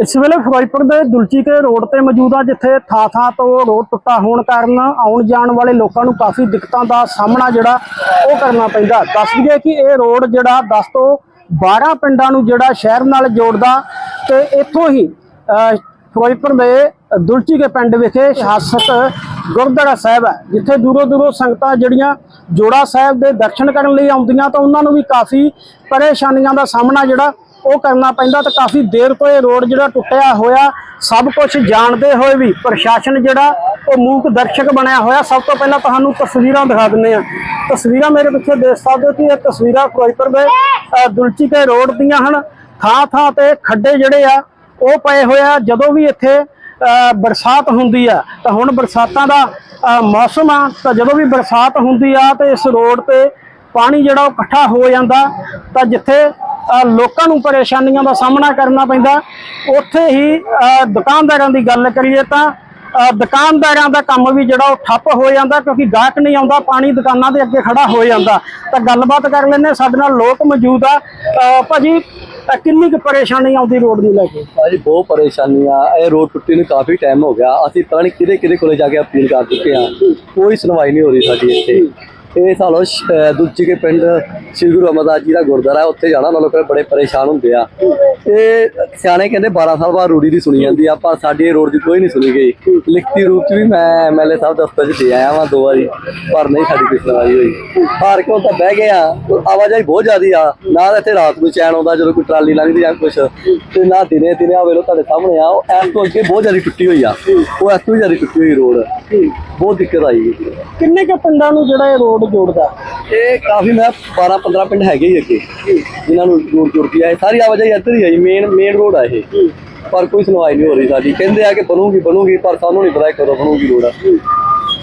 ਇਸ ਵੇਲੇ ਫਿਰੋਜ਼ਪੁਰ ਦੇ ਦੁਲਚੀ ਕੇ ਰੋਡ ਤੇ ਮੌਜੂਦ ਆ ਜਿੱਥੇ ਥਾਂ-ਥਾਂ ਤੋਂ ਰੋਡ ਟੁੱਟਾ ਹੋਣ ਕਾਰਨ ਆਉਣ ਜਾਣ ਵਾਲੇ ਲੋਕਾਂ ਨੂੰ ਕਾਫੀ ਦਿੱਕਤਾਂ ਦਾ ਸਾਹਮਣਾ ਜਿਹੜਾ ਉਹ ਕਰਨਾ ਪੈਂਦਾ। ਦੱਸ ਦਈਏ ਕਿ ਇਹ ਰੋਡ ਜਿਹੜਾ 10 ਤੋਂ 12 ਪਿੰਡਾਂ ਨੂੰ ਜਿਹੜਾ ਸ਼ਹਿਰ ਨਾਲ ਜੋੜਦਾ ਤੇ ਇੱਥੋਂ ਹੀ ਅਹ, ਫਿਰੋਜ਼ਪੁਰ ਦੇ ਦੁਲਚੀ ਕੇ ਪਿੰਡ ਵਿਖੇ ਹਾਸਤ ਗੁਰਦੁਆਰਾ ਸਾਹਿਬ ਹੈ ਜਿੱਥੇ ਦੂਰੋਂ ਦੂਰੋਂ ਸੰਗਤਾਂ ਜਿਹੜੀਆਂ ਜੋੜਾ ਸਾਹਿਬ ਦੇ ਦਰਸ਼ਨ ਕਰਨ ਲਈ ਆਉਂਦੀਆਂ ਤਾਂ ਉਹਨਾਂ ਨੂੰ ਵੀ ਕਾਫੀ ਪਰੇਸ਼ਾਨੀਆਂ ਦਾ ਸਾਹਮਣਾ ਜਿਹੜਾ ਉਹ ਕਰਨਾ ਪੈਂਦਾ ਤਾਂ ਕਾਫੀ ਦੇਰ ਤੋਂ ਇਹ ਰੋਡ ਜਿਹੜਾ ਟੁੱਟਿਆ ਹੋਇਆ ਸਭ ਕੁਝ ਜਾਣਦੇ ਹੋਏ ਵੀ ਪ੍ਰਸ਼ਾਸਨ ਜਿਹੜਾ ਉਹ ਮੂਕ ਦਰਸ਼ਕ ਬਣਿਆ ਹੋਇਆ। ਸਭ ਤੋਂ ਪਹਿਲਾਂ ਤੁਹਾਨੂੰ ਤਸਵੀਰਾਂ ਦਿਖਾ ਦਿੰਦੇ ਆ ਤਸਵੀਰਾਂ ਮੇਰੇ ਪਿੱਛੇ ਦੇਖ ਸਕਦੇ ਹੋ ਕਿ ਇਹ ਤਸਵੀਰਾਂ ਫਿਰੋਜ਼ਪੁਰ ਦੇ ਅਹ, ਦੁਲਚੀ ਕੇ ਰੋਡ ਦੀਆਂ ਹਨ। ਥਾਂ ਥਾਂ ਤੇ ਖੱਡੇ ਜਿਹੜੇ ਆ ਉਹ ਪਏ ਹੋਇਆ ਜਦੋਂ ਵੀ ਇੱਥੇ ਬਰਸਾਤ ਹੁੰਦੀ ਆ ਤਾਂ ਹੁਣ ਬਰਸਾਤਾਂ ਦਾ ਮੌਸਮ ਆ ਤਾਂ ਜਦੋਂ ਵੀ ਬਰਸਾਤ ਹੁੰਦੀ ਆ ਤੇ ਇਸ ਰੋਡ ਤੇ ਪਾਣੀ ਜਿਹੜਾ ਉਹ ਇਕੱਠਾ ਹੋ ਜਾਂਦਾ ਤਾਂ ਜਿੱਥੇ ਲੋਕਾਂ ਨੂੰ ਪਰੇਸ਼ਾਨੀਆਂ ਦਾ ਸਾਹਮਣਾ ਕਰਨਾ ਪੈਂਦਾ। ਉੱਥੇ ਹੀ ਦੁਕਾਨਦਾਰਾਂ ਦੀ ਗੱਲ ਕਰੀਏ ਤਾਂ ਦੁਕਾਨਦਾਰਾਂ ਦਾ ਕੰਮ ਵੀ ਜਿਹੜਾ ਉਹ ਠੱਪ ਹੋ ਜਾਂਦਾ ਕਿਉਂਕਿ ਗਾਹਕ ਨਹੀਂ ਆਉਂਦਾ ਪਾਣੀ ਦੁਕਾਨਾਂ ਦੇ ਅੱਗੇ ਖੜਾ ਹੋ ਜਾਂਦਾ। ਤਾਂ ਗੱਲਬਾਤ ਕਰ ਲੈਂਦੇ ਸਾਡੇ ਨਾਲ ਲੋਕ ਮੌਜੂਦ ਆ। ਅਹ, ਭਾਜੀ ਕਿੰਨੀ ਕੁ ਪਰੇਸ਼ਾਨੀ ਆਉਂਦੀ ਰੋਡ ਨੂੰ ਲੈ ਕੇ? ਭਾਜੀ ਬਹੁਤ ਪਰੇਸ਼ਾਨੀ ਆ। ਇਹ ਰੋਡ ਟੁੱਟੀ ਨੂੰ ਕਾਫੀ ਟਾਈਮ ਹੋ ਗਿਆ। ਅਸੀਂ ਪਤਾ ਨਹੀਂ ਕਿਹਦੇ ਕਿਹਦੇ ਕੋਲੇ ਜਾ ਕੇ ਅਪੀਲ ਕਰ ਚੁੱਕੇ ਹਾਂ। ਕੋਈ ਸੁਣਵਾਈ ਨਹੀਂ ਹੋ ਰਹੀ ਸਾਡੀ ਇੱਥੇ। ਇਹ ਸਾਨੂੰ ਦੂਜੀ ਕੇ ਪਿੰਡ ਸ੍ਰੀ ਗੁਰੂ ਅਮਰਦਾਸ ਜੀ ਦਾ ਗੁਰਦੁਆਰਾ ਉੱਥੇ ਜਾਣਾ ਉਹਨਾਂ ਲੋਕਾਂ ਬੜੇ ਪਰੇਸ਼ਾਨ ਹੁੰਦੇ ਆ। ਇਹ ਸਿਆਣੇ ਕਹਿੰਦੇ 12 ਸਾਲ ਬਾਅਦ ਰੂੜੀ ਦੀ ਸੁਣੀ ਜਾਂਦੀ ਆ ਪਰ ਸਾਡੀ ਰੋਡ ਦੀ ਕੋਈ ਨਹੀਂ ਸੁਣੀ ਗਈ। ਲਿਖਤੀ ਰੂਪ ਚ ਵੀ ਮੈਂ ਐਮਐਲਏ ਸਾਹਿਬ ਦਫ਼ਤਰ ਚ ਦੇ ਆਇਆ ਵਾਂ ਦੋ ਵਾਰੀ, ਪਰ ਨਹੀਂ ਸਾਡੀ ਕੋਈ ਸੁਣਵਾਈ ਹੋਈ। ਹਾਰ ਕੇ ਤਾਂ ਬਹਿ ਗਏ ਆ, ਆਵਾਜਾਈ ਬਹੁਤ ਜ਼ਿਆਦੀ ਆ, ਨਾ ਇੱਥੇ ਰਾਤ ਨੂੰ ਚੈਨ ਆਉਂਦਾ ਜਦੋਂ ਕੋਈ ਟਰਾਲੀ ਲੰਘਦੀ ਜਾਂ ਕੁਛ, ਤੇ ਨਾ ਦਿਨੇ ਦਿਨੇ ਆ ਵੇਲੋ ਤੁਹਾਡੇ ਸਾਹਮਣੇ ਆ, ਉਹ ਐਸ ਤੋਂ ਅੱਗੇ ਬਹੁਤ ਜ਼ਿਆਦਾ ਟੁੱਟੀ ਹੋਈ ਆ। ਉਹ ਐਸ ਤੋਂ ਵੀ ਜ਼ਿਆਦਾ ਟੁੱਟੀ ਹੋਈ ਰੋਡ। ਬਹੁਤ ਦਿੱਕਤ ਆਈ। ਕਿੰਨੇ ਕੁ ਪਿੰਡਾਂ ਨੂੰ ਜਿਹੜਾ ਇਹ ਰੋਡ ਜੋੜਦਾ। ਇਹ ਕਾਫੀ ਮੈਂ 12 15 ਪਿੰਡ ਹੈਗੇ ਹੀ ਅੱਗੇ ਜਿਨ੍ਹਾਂ ਨੂੰ ਰੋਡ ਜੁੜਦੀ ਆ ਇਹ ਸਾਰੀ ਆਵਾਜਾਈ ਇੱਧਰ ਹੀ ਆਈ ਮੇਨ ਮੇਨ ਰੋਡ ਆ ਇਹ। ਪਰ ਕੋਈ ਸੁਣਵਾਈ ਨਹੀਂ ਹੋ ਰਹੀ ਸਾਡੀ। ਕਹਿੰਦੇ ਆ ਕਿ ਬਣੂਗੀ ਬਣੂਗੀ ਪਰ ਸਾਨੂੰ ਨਹੀਂ ਪਤਾ ਕਦੋਂ ਬਣੂਗੀ ਰੋਡ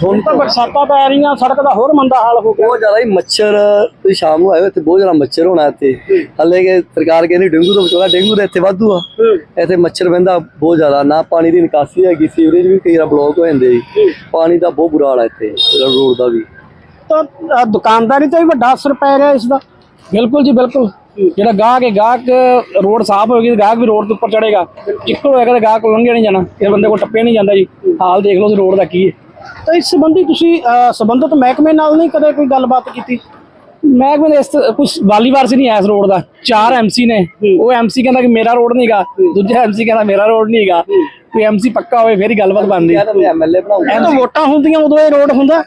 ਹੁਣ ਤਾਂ ਬਰਸਾਤਾਂ ਪੈ ਰਹੀਆਂ ਸੜਕ ਦਾ ਹੋਰ ਮੰਦਾ ਹਾਲ ਹੋ ਗਿਆ। ਬਹੁਤ ਜ਼ਿਆਦਾ ਹੀ ਮੱਛਰ ਤੁਸੀਂ ਸ਼ਾਮ ਨੂੰ ਆਇਓ ਇੱਥੇ ਬਹੁਤ ਜ਼ਿਆਦਾ ਮੱਛਰ ਹੋਣਾ ਇੱਥੇ। ਹੱਲੇ ਕਿ ਸਰਕਾਰ ਕਹਿੰਦੀ ਡੇਂਗੂ ਤੋਂ ਬਚਾਉਣਾ ਡੇਂਗੂ ਦੇ ਇੱਥੇ ਵਾਧੂ ਆ। ਇੱਥੇ ਮੱਛਰ ਬਹਿੰਦਾ ਬਹੁਤ ਜ਼ਿਆਦਾ ਨਾ ਪਾਣੀ ਦੀ ਨਿਕਾਸੀ ਹੈਗੀ ਸੀਵਰੇਜ ਵੀ ਕਈ ਵਾਰ ਬਲੌਕ ਹੋ ਜਾਂਦੇ ਜੀ। ਪਾਣੀ ਦਾ ਬਹੁਤ ਬੁਰਾ ਹਾਲ ਹੈ ਇੱਥੇ ਰੋਡ ਦਾ ਵੀ। ਤਾਂ ਦੁਕਾਨਦਾਰੀ ਤੇ ਵੀ ਵੱਡਾ ਅਸਰ ਪੈ ਰਿਹਾ ਇਸ ਦਾ ਬਿਲਕੁਲ ਜੀ ਬਿਲਕੁਲ। ਜਿਹੜਾ ਗਾਹਕ ਹੈ ਗਾਹਕ ਰੋਡ ਸਾਫ਼ ਹੋਏਗੀ ਤੇ ਗਾਹਕ ਵੀ ਰੋਡ ਦੇ ਉੱਪਰ ਚੜੇਗਾ ਚਿੱਕੜ ਹੋਏਗਾ ਤੇ ਗਾਹਕ ਲੰਘਿਆ ਨਹੀਂ ਜਾਣਾ। ਇਹ ਬੰਦੇ ਕੋਲ ਟੱਪੇ ਨਹੀਂ ਜਾਂਦਾ ਜੀ। ਹਾਲ ਦੇਖ ਲਓ ਉਸ ਰੋਡ ਦਾ ਕੀ ਹੈ। ਤਾਂ ਇਸ ਸੰਬੰਧੀ ਤੁਸੀਂ ਸੰਬੰਧਿਤ ਮਹਿਕਮੇ ਨਾਲ ਨਹੀਂ ਕਦੇ ਕੋਈ ਗੱਲਬਾਤ ਕੀਤੀ? ਮੈਂ ਕਹਿੰਦਾ ਇਸ ਕੁਝ ਵਾਲੀਵਾਰ ਸੀ ਨਹੀਂ ਐਸ ਰੋਡ ਦਾ। ਚਾਰ ਐਮਸੀ ਨੇ। ਉਹ ਐਮਸੀ ਕਹਿੰਦਾ ਕਿ ਮੇਰਾ ਰੋਡ ਨਹੀਂਗਾ ਦੂਜਾ ਐਮਸੀ ਕਹਿੰਦਾ ਮੇਰਾ ਰੋਡ ਨਹੀਂਗਾ ਕੋਈ ਐਮਸੀ ਪੱਕਾ ਹੋਵੇ ਫੇਰ ਹੀ ਗੱਲਬਾਤ ਬਣਦੀ। ਐਮਐਲਏ ਬਣਾਉਂਦੇ। ਜਦੋਂ ਵੋਟਾਂ ਹੁੰਦੀਆਂ ਉਦੋਂ ਇਹ ਰੋਡ ਹੁੰਦਾ।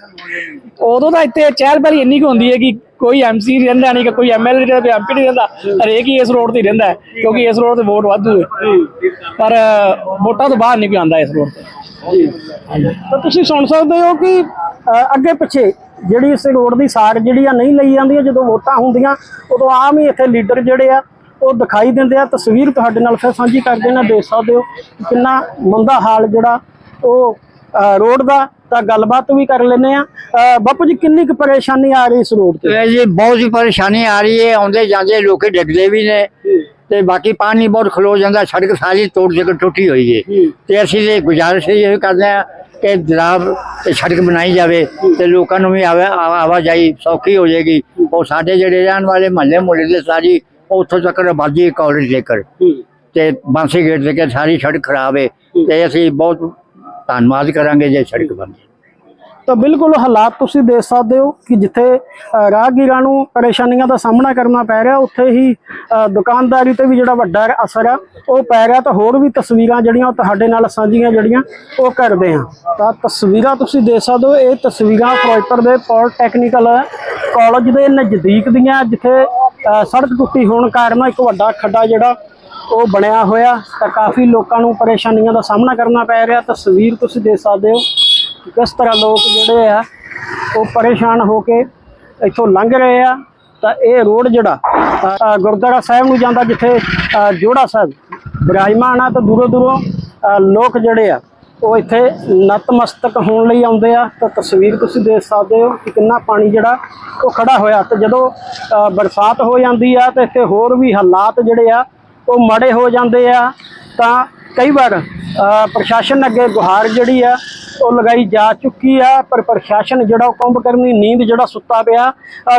ਉਦੋਂ ਤਾਂ ਇੱਥੇ ਚਹਿਲ ਪਹਿਲੀ ਇੰਨੀ ਕੁ ਹੁੰਦੀ ਹੈ ਕਿ ਕੋਈ ਐਮਸੀ ਰਹਿੰਦਾ ਨਹੀਂ ਕਿ ਕੋਈ ਐਮਐਲਏ ਰਹਿੰਦਾ ਕੋਈ ਐਮਪੀ ਨਹੀਂ ਰਹਿੰਦਾ। ਹਰੇਕ ਹੀ ਇਸ ਰੋਡ ਤੇ ਰਹਿੰਦਾ ਕਿਉਂਕਿ ਇਸ ਰੋਡ ਤੇ ਵੋਟ ਵਾਧੂ ਹੈ। ਪਰ ਵੋਟਾਂ ਤੋਂ ਬਾਹਰ ਨਹੀਂ ਕੋਈ ਆਉਂਦਾ ਇਸ ਰੋਡ ਤੇ। ਤਾਂ ਤੁਸੀਂ ਸੁਣ ਸਕਦੇ ਹੋ ਕਿ ਅੱਗੇ ਪਿੱਛੇ ਜਿਹੜੀ ਇਸ ਰੋਡ ਦੀ ਸਾਰ ਜਿਹੜੀ ਆ ਨਹੀਂ ਲਈ ਜਾਂਦੀ ਜਦੋਂ ਵੋਟਾਂ ਹੁੰਦੀਆਂ ਉਦੋਂ ਆਮ ਹੀ ਇੱਥੇ ਲੀਡਰ ਜਿਹੜੇ ਆ ਉਹ ਦਿਖਾਈ ਦਿੰਦੇ ਆ ਤਸਵੀਰ ਤੁਹਾਡੇ ਨਾਲ ਫਿਰ ਸਾਂਝੀ ਕਰਦੇ ਨਾ ਦੇਖ ਸਕਦੇ ਹੋ ਕਿੰਨਾ ਮੰਦਾ ਹਾਲ ਜਿਹੜਾ ਉਹ ਰੋਡ ਦਾ ਤਾਂ ਗੱਲਬਾਤ ਵੀ ਕਰ ਲੈਨੇ ਆ ਬਾਪੂ ਜੀ ਕਿੰਨੀ ਕੁ ਪਰੇਸ਼ਾਨੀ ਆ ਰਹੀ ਇਸ ਰੋਡ ਤੇ? ਜੀ ਬਹੁਤ ਹੀ ਪਰੇਸ਼ਾਨੀ ਆ ਰਹੀ ਹੈ ਆਉਂਦੇ ਜਾਂਦੇ ਲੋਕੀ ਡਿੱਗਦੇ ਵੀ ਨੇ ਤੇ ਬਾਕੀ ਪਾਣੀ ਬਹੁਤ ਖਲੋ ਜਾਂਦਾ ਸੜਕ ਸਾਰੀ ਤੋੜ ਕੇ ਟੁੱਟੀ ਹੋਈ ਹੈ। ਤੇ ਅਸੀਂ ਇਹ ਗੁਜ਼ਾਰਿਸ਼ ਇਹ ਕਰਦੇ ਆ ਕਿ ਜਨਾਬ ਇਹ ਸੜਕ ਬਣਾਈ ਜਾਵੇ ਤੇ ਲੋਕਾਂ ਨੂੰ ਵੀ ਆਵਾ- ਆਵਾ- ਆਵਾਜਾਈ ਸੌਖੀ ਹੋ ਜਾਏਗੀ। ਉਹ ਸਾਡੇ ਜਿਹੜੇ ਰਹਿਣ ਵਾਲੇ ਮਹੱਲੇ ਮੁਹੱਲੇ ਦੇ ਸਾਰੀ ਉੱਥੋਂ ਤੱਕ ਆਬਾਦੀ ਕਾਲਜ ਜੇਕਰ ਤੇ ਬਾਂਸੀ ਗੇਟ ਤੇ ਕਿ ਸਾਰੀ ਸੜਕ ਖਰਾਬ ਹੈ। ਤੇ ਅਸੀਂ ਬਹੁਤ ਧੰਨਵਾਦ ਕਰਾਂਗੇ ਜੇ ਸੜਕ ਬਣ ਜਾਏ ਤਾਂ ਬਿਲਕੁਲ ਹਾਲਾਤ ਤੁਸੀਂ ਦੇਖ ਸਕਦੇ ਹੋ ਕਿ ਜਿੱਥੇ ਰਾਹਗੀਰਾਂ ਨੂੰ ਪਰੇਸ਼ਾਨੀਆਂ ਦਾ ਸਾਹਮਣਾ ਕਰਨਾ ਪੈ ਰਿਹਾ, ਉੱਥੇ ਹੀ ਦੁਕਾਨਦਾਰੀ ਤੇ ਵੀ ਜਿਹੜਾ ਵੱਡਾ ਅਸਰ ਆ, ਉਹ ਪੈ ਰਿਹਾ ਤਾਂ ਹੋਰ ਵੀ ਤਸਵੀਰਾਂ ਜਿਹੜੀਆਂ ਉਹ ਤੁਹਾਡੇ ਨਾਲ ਸਾਂਝੀਆਂ ਜਿਹੜੀਆਂ ਉਹ ਕਰਦੇ ਹਾਂ। ਤਾਂ ਤਸਵੀਰਾਂ ਤੁਸੀਂ ਦੇਖ ਸਕਦੇ ਹੋ, ਇਹ ਤਸਵੀਰਾਂ ਫਿਰੋਜ਼ਪੁਰ ਦੇ ਪੋਲੀਟੈਕਨੀਕਲ ਕਾਲਜ ਦੇ ਨਜ਼ਦੀਕ ਦੀਆਂ, ਜਿੱਥੇ ਸੜਕ ਟੁੱਟੀ ਹੋਣ ਕਾਰਨ ਇੱਕ ਵੱਡਾ ਖੱਡਾ ਜਿਹੜਾ ਉਹ ਬਣਿਆ ਹੋਇਆ, ਤਾਂ ਕਾਫੀ ਲੋਕਾਂ ਨੂੰ ਪਰੇਸ਼ਾਨੀਆਂ ਦਾ ਸਾਹਮਣਾ ਕਰਨਾ ਪੈ ਰਿਹਾ। ਤਸਵੀਰ ਤੁਸੀਂ ਦੇਖ ਸਕਦੇ ਹੋ। ਕਿਸ ਤਰ੍ਹਾਂ ਲੋਕ ਜਿਹੜੇ ਆ, ਉਹ ਪਰੇਸ਼ਾਨ ਹੋ ਕੇ ਇੱਥੋਂ ਲੰਘ ਰਹੇ ਆ, ਤਾਂ ਇਹ ਰੋਡ ਜਿਹੜਾ ਗੁਰਦੁਆਰਾ ਸਾਹਿਬ ਨੂੰ ਜਾਂਦਾ ਜਿੱਥੇ ਜੋੜਾ ਸਾਹਿਬ, ਬਿਰਾਜਮਾਨ ਆ ਤਾਂ ਦੂਰੋਂ ਦੂਰੋਂ ਲੋਕ ਜਿਹੜੇ ਆ, ਉਹ ਇੱਥੇ ਨਤਮਸਤਕ ਹੋਣ ਲਈ ਆਉਂਦੇ ਆ। ਤਾਂ ਤਸਵੀਰ ਤੁਸੀਂ ਦੇਖ ਸਕਦੇ ਹੋ ਕਿ ਕਿੰਨਾ ਪਾਣੀ ਜਿਹੜਾ, ਉਹ ਖੜਾ ਹੋਇਆ। ਤੇ ਜਦੋਂ ਬਰਸਾਤ ਹੋ ਜਾਂਦੀ ਆ, ਤਾਂ ਇੱਥੇ ਹੋਰ ਵੀ ਹਾਲਾਤ ਜਿਹੜੇ ਆ, ਉਹ ਮਾੜੇ ਹੋ ਜਾਂਦੇ ਆ। ਤਾਂ ਕਈ ਵਾਰ ਪ੍ਰਸ਼ਾਸਨ ਅੱਗੇ ਗੁਹਾਰ ਜਿਹੜੀ ਆ ਉਹ ਲਗਾਈ ਜਾ ਚੁੱਕੀ ਆ ਪਰ ਪ੍ਰਸ਼ਾਸਨ ਜਿਹੜਾ ਉਹ ਕਰਨੀ ਨੀਂਦ ਜਿਹੜਾ ਸੁੱਤਾ ਪਿਆ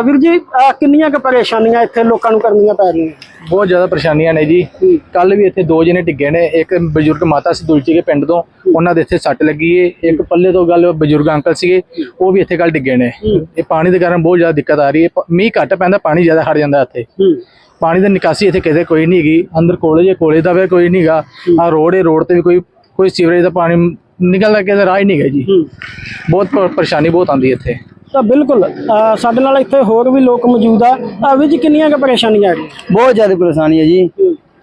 ਵੀਰ ਜੀ ਕਿੰਨੀਆਂ ਕੁ ਪਰੇਸ਼ਾਨੀਆਂ ਇੱਥੇ ਲੋਕਾਂ ਨੂੰ ਕਰਨੀਆਂ ਪੈ ਰਹੀਆਂ? ਬਹੁਤ ਜ਼ਿਆਦਾ ਪਰੇਸ਼ਾਨੀਆਂ ਨੇ ਜੀ। ਕੱਲ ਵੀ ਇੱਥੇ ਦੋ ਜਣੇ ਡਿੱਗੇ ਨੇ ਇੱਕ ਬਜ਼ੁਰਗ ਮਾਤਾ ਸੀ ਦੁਲਚੀ ਕੇ ਪਿੰਡ ਤੋਂ ਉਹਨਾਂ ਦੇ ਇੱਥੇ ਸੱਟ ਲੱਗੀ ਏ। ਇੱਕ ਪੱਲੇ ਤੋਂ ਗੱਲ ਬਜ਼ੁਰਗ ਅੰਕਲ ਸੀਗੇ ਉਹ ਵੀ ਇੱਥੇ ਕੱਲ ਡਿੱਗੇ ਨੇ। ਇਹ ਪਾਣੀ ਦੇ ਕਾਰਨ ਬਹੁਤ ਜ਼ਿਆਦਾ ਦਿੱਕਤ ਆ ਰਹੀ ਹੈ ਮੀਂਹ ਘੱਟ ਪੈਂਦਾ ਪਾਣੀ ਜ਼ਿਆਦਾ ਖੜ ਜਾਂਦਾ ਇੱਥੇ। ਪਾਣੀ ਦੀ ਨਿਕਾਸੀ ਇੱਥੇ ਕਿਤੇ ਕੋਈ ਨਹੀਂ ਹੈਗੀ। ਅੰਦਰ ਕੋਲੇ ਜੇ ਕੋਲੇ ਦਾ ਵੀ ਕੋਈ ਨਹੀਂਗਾ ਆ ਰੋਡ ਹੈ ਰੋਡ ਤੇ ਵੀ ਕੋਈ ਕੋਈ ਸੀਵਰੇਜ ਦਾ ਪਾਣੀ ਨਿਕਲਦਾ ਕਿਤੇ ਰਾਹ ਹੀ ਨਹੀਂ ਹੈ ਜੀ। ਬਹੁਤ ਪਰੇਸ਼ਾਨੀ ਬਹੁਤ ਆਉਂਦੀ ਇੱਥੇ। ਤਾਂ ਬਿਲਕੁਲ ਸਾਡੇ ਨਾਲ ਇੱਥੇ ਹੋਰ ਵੀ ਲੋਕ ਮੌਜੂਦ ਆ। ਵੀਰ ਜੀ ਕਿੰਨੀਆਂ ਕੁ ਪਰੇਸ਼ਾਨੀਆਂ ਆ ਰਹੀਆਂ ਬਹੁਤ ਜ਼ਿਆਦਾ ਪਰੇਸ਼ਾਨੀ ਹੈ ਜੀ।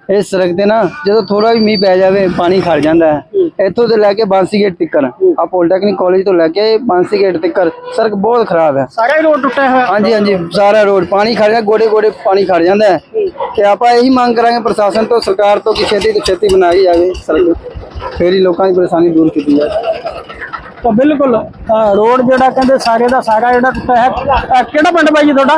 ਇਸ ਸੜਕ ਤੇ ਨਾ ਜਦੋਂ ਥੋੜਾ ਵੀ ਮੀਂਹ ਪੈ ਜਾਵੇ ਪਾਣੀ ਖੜ ਜਾਂਦਾ ਹੈ। ਇੱਥੋਂ ਤੋਂ ਲੈ ਕੇ ਬਾਂਸੀ ਗੇਟ ਤੱਕ ਆ ਪੋਲੀਟੈਕਨਿਕ ਕਾਲਜ ਤੋਂ ਲੈ ਕੇ ਬਾਂਸੀ ਗੇਟ ਤੱਕ ਸੜਕ ਬਹੁਤ ਖਰਾਬ ਹੈ। ਸਾਰਾ ਹੀ ਰੋਡ ਟੁੱਟਿਆ ਹੋਇਆ। ਹਾਂਜੀ ਹਾਂਜੀ ਸਾਰਾ ਰੋਡ। ਪਾਣੀ ਖੜ ਜਾਂਦਾ ਗੋਡੇ ਗੋਡੇ ਪਾਣੀ ਖੜ ਜਾਂਦਾ ਹੈ। ਤੇ ਆਪਾਂ ਇਹੀ ਮੰਗ ਕਰਾਂਗੇ ਪ੍ਰਸ਼ਾਸਨ ਤੋਂ ਸਰਕਾਰ ਤੋਂ ਕਿ ਛੇਤੀ ਤੋਂ ਛੇਤੀ ਬਣਾਈ ਜਾਵੇ ਸੜਕ। ਫੇਰ ਹੀ ਲੋਕਾਂ ਦੀ ਪਰੇਸ਼ਾਨੀ ਦੂਰ ਕੀਤੀ ਜਾਵੇ। ਤਾਂ ਬਿਲਕੁਲ ਰੋਡ ਜਿਹੜਾ ਕਹਿੰਦੇ ਸਾਰੇ ਦਾ ਸਾਰਾ ਜਿਹੜਾ ਟੁੱਟਿਆ ਹੈ ਕਿਹੜਾ ਪਿੰਡ ਬਾਈ ਜੀ ਤੁਹਾਡਾ?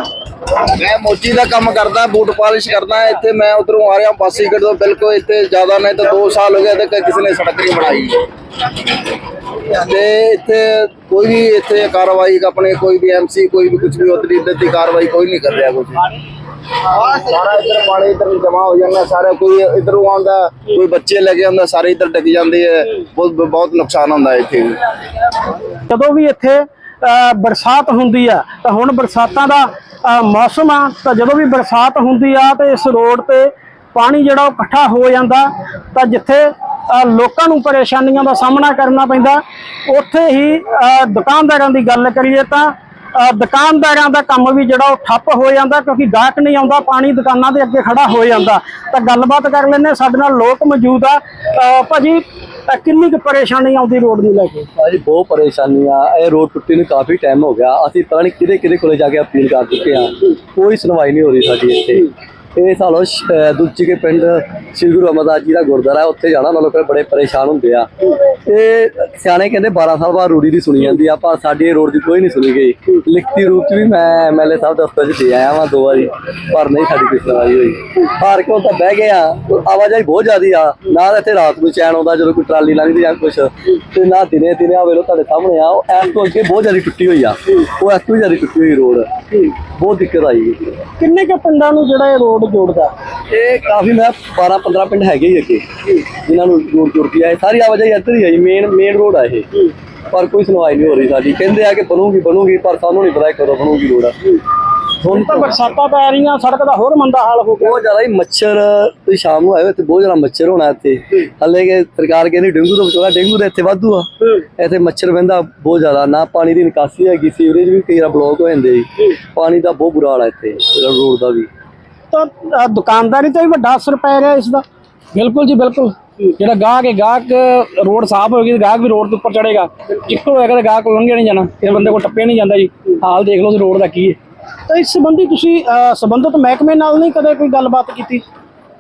ਮੈਂ ਮੋਚੀ ਦਾ ਕੰਮ ਕਰਦਾ, ਬੂਟ ਪਾਲਿਸ਼ ਕਰਦਾ, ਇੱਥੇ ਮੈਂ ਉਧਰੋਂ ਆ ਰਿਹਾ ਪਾਸੀਗੜ ਤੋਂ ਬਿਲਕੁਲ ਇੱਥੇ ਜ਼ਿਆਦਾ ਨਹੀਂ ਤਾਂ 2 ਸਾਲ ਹੋ ਗਏ ਤੇ ਕਿਸੇ ਨੇ ਸੜਕ ਨਹੀਂ ਬਣਾਈ। ਤੇ ਇੱਥੇ ਕੋਈ ਵੀ ਇੱਥੇ ਕਾਰਵਾਈ, ਆਪਣੇ ਕੋਈ ਵੀ ਐਮਸੀ ਕੋਈ ਵੀ ਕੁਝ ਵੀ ਉਤਰੀ ਇੱਧਰ ਦੀ ਕਾਰਵਾਈ ਕੋਈ ਨਹੀਂ ਕਰ ਰਿਹਾ ਕੁਝ ਸਾਰਾ ਇੱਧਰ ਪਾਣੀ ਇੱਧਰ ਜਮਾ ਹੋ ਜਾਂਦਾ, ਸਾਰਾ ਕੋਈ ਇੱਧਰੋਂ ਆਉਂਦਾ, ਕੋਈ ਬੱਚੇ ਲੈ ਕੇ ਆਉਂਦਾ, ਸਾਰੇ ਇੱਧਰ ਡਿੱਗ ਜਾਂਦੇ ਹੈ ਬਹੁਤ ਬਹੁਤ ਨੁਕਸਾਨ ਹੁੰਦਾ ਇੱਥੇ ਜਦੋਂ ਵੀ ਇੱਥੇ ਬਰਸਾਤ ਹੁੰਦੀ ਆ, ਤਾਂ ਹੁਣ ਬਰਸਾਤਾਂ ਦਾ ਮੌਸਮ ਆ, ਤਾਂ ਜਦੋਂ ਵੀ ਬਰਸਾਤ ਹੁੰਦੀ ਆ, ਤੇ ਇਸ ਰੋਡ ਤੇ ਪਾਣੀ ਜਿਹੜਾ ਉਹ ਇਕੱਠਾ ਹੋ ਜਾਂਦਾ, ਤਾਂ ਜਿੱਥੇ ਲੋਕਾਂ ਨੂੰ ਪਰੇਸ਼ਾਨੀਆਂ ਦਾ ਸਾਹਮਣਾ ਕਰਨਾ ਪੈਂਦਾ, ਉੱਥੇ ਹੀ ਦੁਕਾਨਦਾਰਾਂ ਦੀ ਗੱਲ ਕਰੀਏ ਤਾਂ ਦੁਕਾਨਦਾਰਾਂ ਦਾ ਕੰਮ ਵੀ ਜਿਹੜਾ ਉਹ ਠੱਪ ਹੋ ਜਾਂਦਾ ਕਿਉਂਕਿ ਗਾਹਕ ਨਹੀਂ ਆਉਂਦਾ, ਪਾਣੀ ਦੁਕਾਨਾਂ ਦੇ ਅੱਗੇ ਖੜਾ ਹੋ ਜਾਂਦਾ। ਤਾਂ ਗੱਲਬਾਤ ਕਰ ਲੈਂਦੇ ਸਾਡੇ ਨਾਲ ਲੋਕ ਮੌਜੂਦ ਆ। ਅਹ ਭਾਜੀ ਕਿੰਨੀ ਕੁ ਪਰੇਸ਼ਾਨੀ ਆਉਂਦੀ ਰੋਡ ਨੂੰ ਲੈ ਕੇ? ਭਾਜੀ, ਬਹੁਤ ਪਰੇਸ਼ਾਨੀ ਆ। ਇਹ ਰੋਡ ਟੁੱਟੀ ਨੂੰ ਕਾਫੀ ਟਾਈਮ ਹੋ ਗਿਆ। ਅਸੀਂ ਪਤਾ ਨਹੀਂ ਕਿਹਦੇ ਕਿਹਦੇ ਕੋਲੇ ਜਾ ਕੇ ਅਪੀਲ ਕਰ ਚੁੱਕੇ ਆ ਕੋਈ ਸੁਣਵਾਈ ਨਹੀਂ ਹੋ ਰਹੀ ਸਾਡੀ ਇੱਥੇ। ਇਹ ਸਾਨੂੰ ਦੁੱਚੀ ਕੇ ਪਿੰਡ ਸ੍ਰੀ ਗੁਰੂ ਅਮਰਦਾਸ ਜੀ ਦਾ ਗੁਰਦੁਆਰਾ ਉੱਥੇ ਜਾਣਾ ਉਹਨਾਂ ਲੋਕ ਬੜੇ ਪਰੇਸ਼ਾਨ ਹੁੰਦੇ ਆ। ਤੇ ਸਿਆਣੇ ਕਹਿੰਦੇ 12 ਸਾਲ ਬਾਅਦ ਰੂੜੀ ਦੀ ਸੁਣੀ ਜਾਂਦੀ ਆ ਪਰ ਸਾਡੀ ਰੋਡ ਦੀ ਕੋਈ ਨਹੀਂ ਸੁਣੀ ਗਈ। ਲਿਖਤੀ ਰੂਪ ਚ ਵੀ ਮੈਂ ਐਮਐਲਏ ਸਾਹਿਬ ਦਫ਼ਤਰ ਚ ਦੇ ਆਇਆ ਵਾਂ ਦੋ ਵਾਰੀ, ਪਰ ਨਹੀਂ ਸਾਡੀ ਕੋਈ ਸੁਣਵਾਈ ਹੋਈ। ਹਾਰ ਕੇ ਤਾਂ ਬਹਿ ਗਏ ਆ, ਆਵਾਜਾਈ ਬਹੁਤ ਜ਼ਿਆਦੀ ਆ ਨਾ ਇੱਥੇ ਰਾਤ ਨੂੰ ਚੈਨ ਆਉਂਦਾ ਜਦੋਂ ਕੋਈ ਟਰਾਲੀ ਲੰਘਦੀ ਜਾਂ ਕੁਛ, ਤੇ ਨਾ ਦਿਨੇ ਦਿਨੇ ਆ ਵੇਲੋ ਤੁਹਾਡੇ ਸਾਹਮਣੇ ਆ, ਉਹ ਐਸ ਤੋਂ ਅੱਗੇ ਬਹੁਤ ਜ਼ਿਆਦਾ ਟੁੱਟੀ ਹੋਈ ਆ, ਉਹ ਐਸ ਤੋਂ ਜ਼ਿਆਦਾ ਟੁੱਟੀ ਹੋਈ ਰੋਡ। ਬਹੁਤ ਦਿੱਕਤ ਆਈ। ਕਿੰਨੇ ਕੁ ਪਿੰਡਾਂ ਨੂੰ ਜਿਹੜਾ ਇਹ ਰੋਡ ਜੋੜਦਾ। ਇਹ ਕਾਫੀ ਮੈਂ 12 15 ਪਿੰਡ ਹੈਗੇ ਹੀ ਅੱਗੇ ਜਿਨ੍ਹਾਂ ਨੂੰ ਜੋੜ ਜੁੜਦੀ ਆ ਇਹ ਸਾਰੀ ਆਵਾਜਾਈ ਇੱਧਰ ਹੀ ਆਈ ਮੇਨ ਮੇਨ ਰੋਡ ਆ ਇਹ। ਪਰ ਕੋਈ ਸੁਣਵਾਈ ਨਹੀਂ ਹੋ ਰਹੀ ਸਾਡੀ। ਕਹਿੰਦੇ ਆ ਕਿ ਬਣੂਗੀ ਬਣੂਗੀ ਪਰ ਸਾਨੂੰ ਨਹੀਂ ਪਤਾ ਕਦੋਂ ਬਣੂਗੀ ਰੋਡ ਹੁਣ ਤਾਂ ਬਰਸਾਤਾਂ ਪੈ ਰਹੀਆਂ ਸੜਕ ਦਾ ਹੋਰ ਮੰਦਾ ਹਾਲ ਹੋ ਗਿਆ। ਬਹੁਤ ਜ਼ਿਆਦਾ ਹੀ ਮੱਛਰ ਤੁਸੀਂ ਸ਼ਾਮ ਨੂੰ ਆਏ ਹੋ ਇੱਥੇ ਬਹੁਤ ਜ਼ਿਆਦਾ ਮੱਛਰ ਹੋਣਾ ਇੱਥੇ। ਹਲੇ ਕਿ ਸਰਕਾਰ ਕਹਿੰਦੀ ਡੇਂਗੂ ਤੋਂ ਬਚਾਉਣਾ ਡੇਂਗੂ ਤਾਂ ਇੱਥੇ ਵਾਧੂ ਆ। ਇੱਥੇ ਮੱਛਰ ਬਹਿੰਦਾ ਬਹੁਤ ਜ਼ਿਆਦਾ। ਨਾ ਪਾਣੀ ਦੀ ਨਿਕਾਸੀ ਹੈਗੀ ਸੀਵਰੇਜ ਵੀ ਕਈ ਵਾਰ ਬਲੌਕ ਹੋ ਜਾਂਦੇ ਜੀ। ਪਾਣੀ ਦਾ ਬਹੁਤ ਬੁਰਾ ਹਾਲ ਹੈ ਇੱਥੇ ਰੋਡ ਦਾ ਵੀ। ਤਾਂ ਦੁਕਾਨਦਾਰੀ ਤੇ ਵੀ ਵੱਡਾ ਅਸਰ ਪੈ ਰਿਹਾ ਇਸ ਦਾ ਬਿਲਕੁਲ ਜੀ ਬਿਲਕੁਲ। ਜਿਹੜਾ ਗਾਹਕ ਹੈ ਗਾਹਕ ਰੋਡ ਸਾਫ਼ ਹੋਏਗੀ ਤੇ ਗਾਹਕ ਵੀ ਰੋਡ ਦੇ ਉੱਪਰ ਚੜੇਗਾ ਚਿੱਕੜ ਹੋਏਗਾ ਤੇ ਗਾਹਕ ਲੰਘਿਆ ਨਹੀਂ ਜਾਣਾ ਇਹ ਬੰਦੇ ਕੋਲ ਟੱਪੇ ਨਹੀਂ ਜਾਂਦਾ ਜੀ। ਹਾਲ ਦੇਖ ਲਓ ਉਸ ਰੋਡ ਦਾ ਕੀ ਹੈ। ਤਾਂ ਇਸ ਸੰਬੰਧੀ ਤੁਸੀਂ ਸੰਬੰਧਿਤ ਮਹਿਕਮੇ ਨਾਲ ਨਹੀਂ ਕਦੇ ਕੋਈ ਗੱਲਬਾਤ ਕੀਤੀ?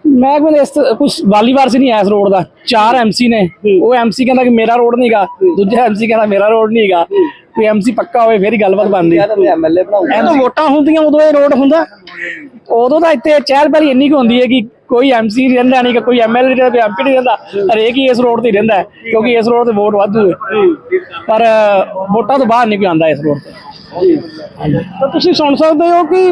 ਮੈਂ ਕਹਿੰਦਾ ਇਸ ਕੁਝ ਵਾਲੀਵਾਰ ਸੀ ਨਹੀਂ ਐਸ ਰੋਡ ਦਾ। ਚਾਰ ਐਮਸੀ ਨੇ। ਉਹ ਐਮਸੀ ਕਹਿੰਦਾ ਕਿ ਮੇਰਾ ਰੋਡ ਨਹੀਂਗਾ ਦੂਜਾ ਐਮਸੀ ਕਹਿੰਦਾ ਮੇਰਾ ਰੋਡ ਨਹੀਂਗਾ ਕੋਈ ਐਮਸੀ ਪੱਕਾ ਹੋਵੇ ਫੇਰ ਹੀ ਗੱਲਬਾਤ ਬਣਦੀ। ਐਮਐਲਏ ਬਣਾਉਂਦੇ। ਜਦੋਂ ਵੋਟਾਂ ਹੁੰਦੀਆਂ ਉਦੋਂ ਇਹ ਰੋਡ ਹੁੰਦਾ। ਉਦੋਂ ਤਾਂ ਇੱਥੇ ਚਹਿਲ ਪਹਿਲੀ ਇੰਨੀ ਕੁ ਹੁੰਦੀ ਹੈ ਕਿ ਕੋਈ ਐਮਸੀ ਰਹਿੰਦਾ ਨਹੀਂ ਕਿ ਕੋਈ ਐਮਐਲਏ ਰਹਿੰਦਾ ਕੋਈ ਐਮਪੀ ਨਹੀਂ ਰਹਿੰਦਾ। ਹਰੇਕ ਹੀ ਇਸ ਰੋਡ ਤੇ ਰਹਿੰਦਾ ਕਿਉਂਕਿ ਇਸ ਰੋਡ ਤੇ ਵੋਟ ਵਾਧੂ ਹੈ। ਪਰ ਵੋਟਾਂ ਤੋਂ ਬਾਹਰ ਨਹੀਂ ਕੋਈ ਆਉਂਦਾ ਇਸ ਰੋਡ ਤੇ। ਤਾਂ ਤੁਸੀਂ ਸੁਣ ਸਕਦੇ ਹੋ ਕਿ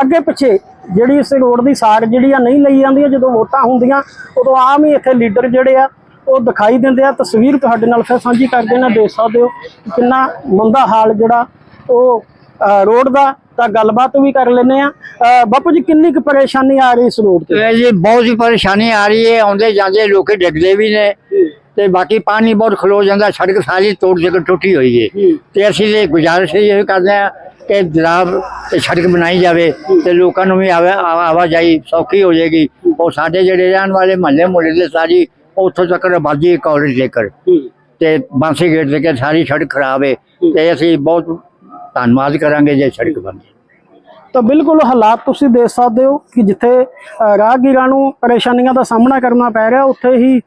ਅੱਗੇ ਪਿੱਛੇ ਜਿਹੜੀ ਇਸ ਰੋਡ ਦੀ ਸਾਰ ਜਿਹੜੀ ਆ ਨਹੀਂ ਲਈ ਜਾਂਦੀ ਜਦੋਂ ਵੋਟਾਂ ਹੁੰਦੀਆਂ ਉਦੋਂ ਆਮ ਹੀ ਇੱਥੇ ਲੀਡਰ ਜਿਹੜੇ ਆ ਉਹ ਦਿਖਾਈ ਦਿੰਦੇ ਆ ਤਸਵੀਰ ਤੁਹਾਡੇ ਨਾਲ ਫਿਰ ਸਾਂਝੀ ਕਰਦੇ ਨੇ ਦੇਖ ਸਕਦੇ ਹੋ ਕਿੰਨਾ ਮੰਦਾ ਹਾਲ ਜਿਹੜਾ ਉਹ ਰੋਡ ਦਾ ਤਾਂ ਗੱਲਬਾਤ ਵੀ ਕਰ ਲੈਨੇ ਆ। ਬਾਪੂ ਜੀ ਕਿੰਨੀ ਕੁ ਪਰੇਸ਼ਾਨੀ ਆ ਰਹੀ ਇਸ ਰੋਡ ਤੇ? ਇਹ ਜੀ ਬਹੁਤ ਹੀ ਪਰੇਸ਼ਾਨੀ ਆ ਰਹੀ ਹੈ ਆਉਂਦੇ ਜਾਂਦੇ ਲੋਕੀ ਡਿੱਗਦੇ ਵੀ ਨੇ ਤੇ ਬਾਕੀ ਪਾਣੀ ਬਹੁਤ ਖਲੋ ਜਾਂਦਾ ਸੜਕ ਸਾਰੀ ਤੋੜ ਕੇ ਟੁੱਟੀ ਹੋਈ ਹੈ। ਤੇ ਅਸੀਂ ਤੇ ਗੁਜ਼ਾਰਿਸ਼ ਇਹ ਕਰਦੇ ਆ ਕਿ ਜਨਾਬ ਇਹ ਸੜਕ ਬਣਾਈ ਜਾਵੇ ਤੇ ਲੋਕਾਂ ਨੂੰ ਵੀ ਆਵਾ- ਆਵਾ- ਆਵਾਜਾਈ ਸੌਖੀ ਹੋ ਜਾਏਗੀ। ਉਹ ਸਾਡੇ ਜਿਹੜੇ ਰਹਿਣ ਵਾਲੇ ਮਹੱਲੇ ਮੁਹੱਲੇ ਦੇ ਸਾਰੀ ਉੱਥੋਂ ਤੱਕ ਆਬਾਦੀ ਕਾਲਜ ਜੇਕਰ ਤੇ ਬਾਂਸੀ ਗੇਟ ਦੇ ਕੇ ਸਾਰੀ ਸੜਕ ਖਰਾਬ ਹੈ। ਤੇ ਅਸੀਂ ਬਹੁਤ ਧੰਨਵਾਦ ਕਰਾਂਗੇ ਜੇ ਸੜਕ ਬਣ ਜਾਏ ਤਾਂ ਬਿਲਕੁਲ ਹਾਲਾਤ ਤੁਸੀਂ ਦੇਖ ਸਕਦੇ ਹੋ ਕਿ ਜਿੱਥੇ ਰਾਹਗੀਰਾਂ ਨੂੰ ਪਰੇਸ਼ਾਨੀਆਂ ਦਾ ਸਾਹਮਣਾ ਕਰਨਾ ਪੈ ਰਿਹਾ ਉੱਥੇ ਹੀ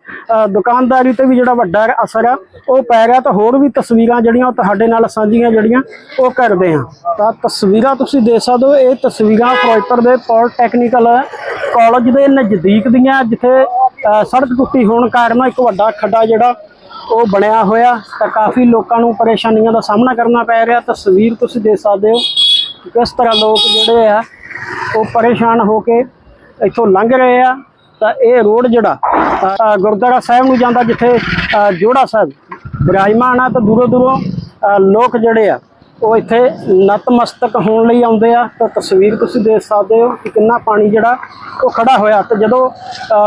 ਦੁਕਾਨਦਾਰੀ ਤੇ ਵੀ ਜਿਹੜਾ ਵੱਡਾ ਅਸਰ ਆ ਉਹ ਪੈ ਰਿਹਾ। ਤਾਂ ਹੋਰ ਵੀ ਤਸਵੀਰਾਂ ਜਿਹੜੀਆਂ ਉਹ ਤੁਹਾਡੇ ਨਾਲ ਸਾਂਝੀਆਂ ਜਿਹੜੀਆਂ ਉਹ ਕਰਦੇ ਹਾਂ। ਤਾਂ ਤਸਵੀਰਾਂ ਤੁਸੀਂ ਦੇਖ ਸਕਦੇ ਹੋ ਇਹ ਤਸਵੀਰਾਂ ਫਿਰੋਜ਼ਪੁਰ ਦੇ ਪੋਲੀਟੈਕਨੀਕਲ ਕਾਲਜ ਦੇ ਨਜ਼ਦੀਕ ਦੀਆਂ ਜਿੱਥੇ ਸੜਕ ਟੁੱਟੀ ਹੋਣ ਕਾਰਨ ਇੱਕ ਵੱਡਾ ਖੱਡਾ ਜਿਹੜਾ ਉਹ ਬਣਿਆ ਹੋਇਆ, ਤਾਂ ਕਾਫੀ ਲੋਕਾਂ ਨੂੰ ਪਰੇਸ਼ਾਨੀਆਂ ਦਾ ਸਾਹਮਣਾ ਕਰਨਾ ਪੈ ਰਿਹਾ। ਤਸਵੀਰ ਤੁਸੀਂ ਦੇਖ ਸਕਦੇ ਹੋ ਕਿਸ ਤਰ੍ਹਾਂ ਲੋਕ ਜਿਹੜੇ ਆ, ਉਹ ਪਰੇਸ਼ਾਨ ਹੋ ਕੇ ਇੱਥੋਂ ਲੰਘ ਰਹੇ ਆ। ਤਾਂ ਇਹ ਰੋਡ ਜਿਹੜਾ ਗੁਰਦੁਆਰਾ ਸਾਹਿਬ ਨੂੰ ਜਾਂਦਾ ਜਿੱਥੇ ਜੋੜਾ ਸਾਹਿਬ ਵਿਰਾਜਮਾਨ ਆ, ਤਾਂ ਦੂਰੋਂ ਦੂਰੋਂ ਲੋਕ ਜਿਹੜੇ ਆ ਉਹ ਇੱਥੇ ਨਤਮਸਤਕ ਹੋਣ ਲਈ ਆਉਂਦੇ ਆ। ਤਾਂ ਤਸਵੀਰ ਤੁਸੀਂ ਦੇਖ ਸਕਦੇ ਹੋ ਕਿ ਕਿੰਨਾ ਪਾਣੀ ਜਿਹੜਾ ਉਹ ਖੜਾ ਹੋਇਆ। ਤੇ ਜਦੋਂ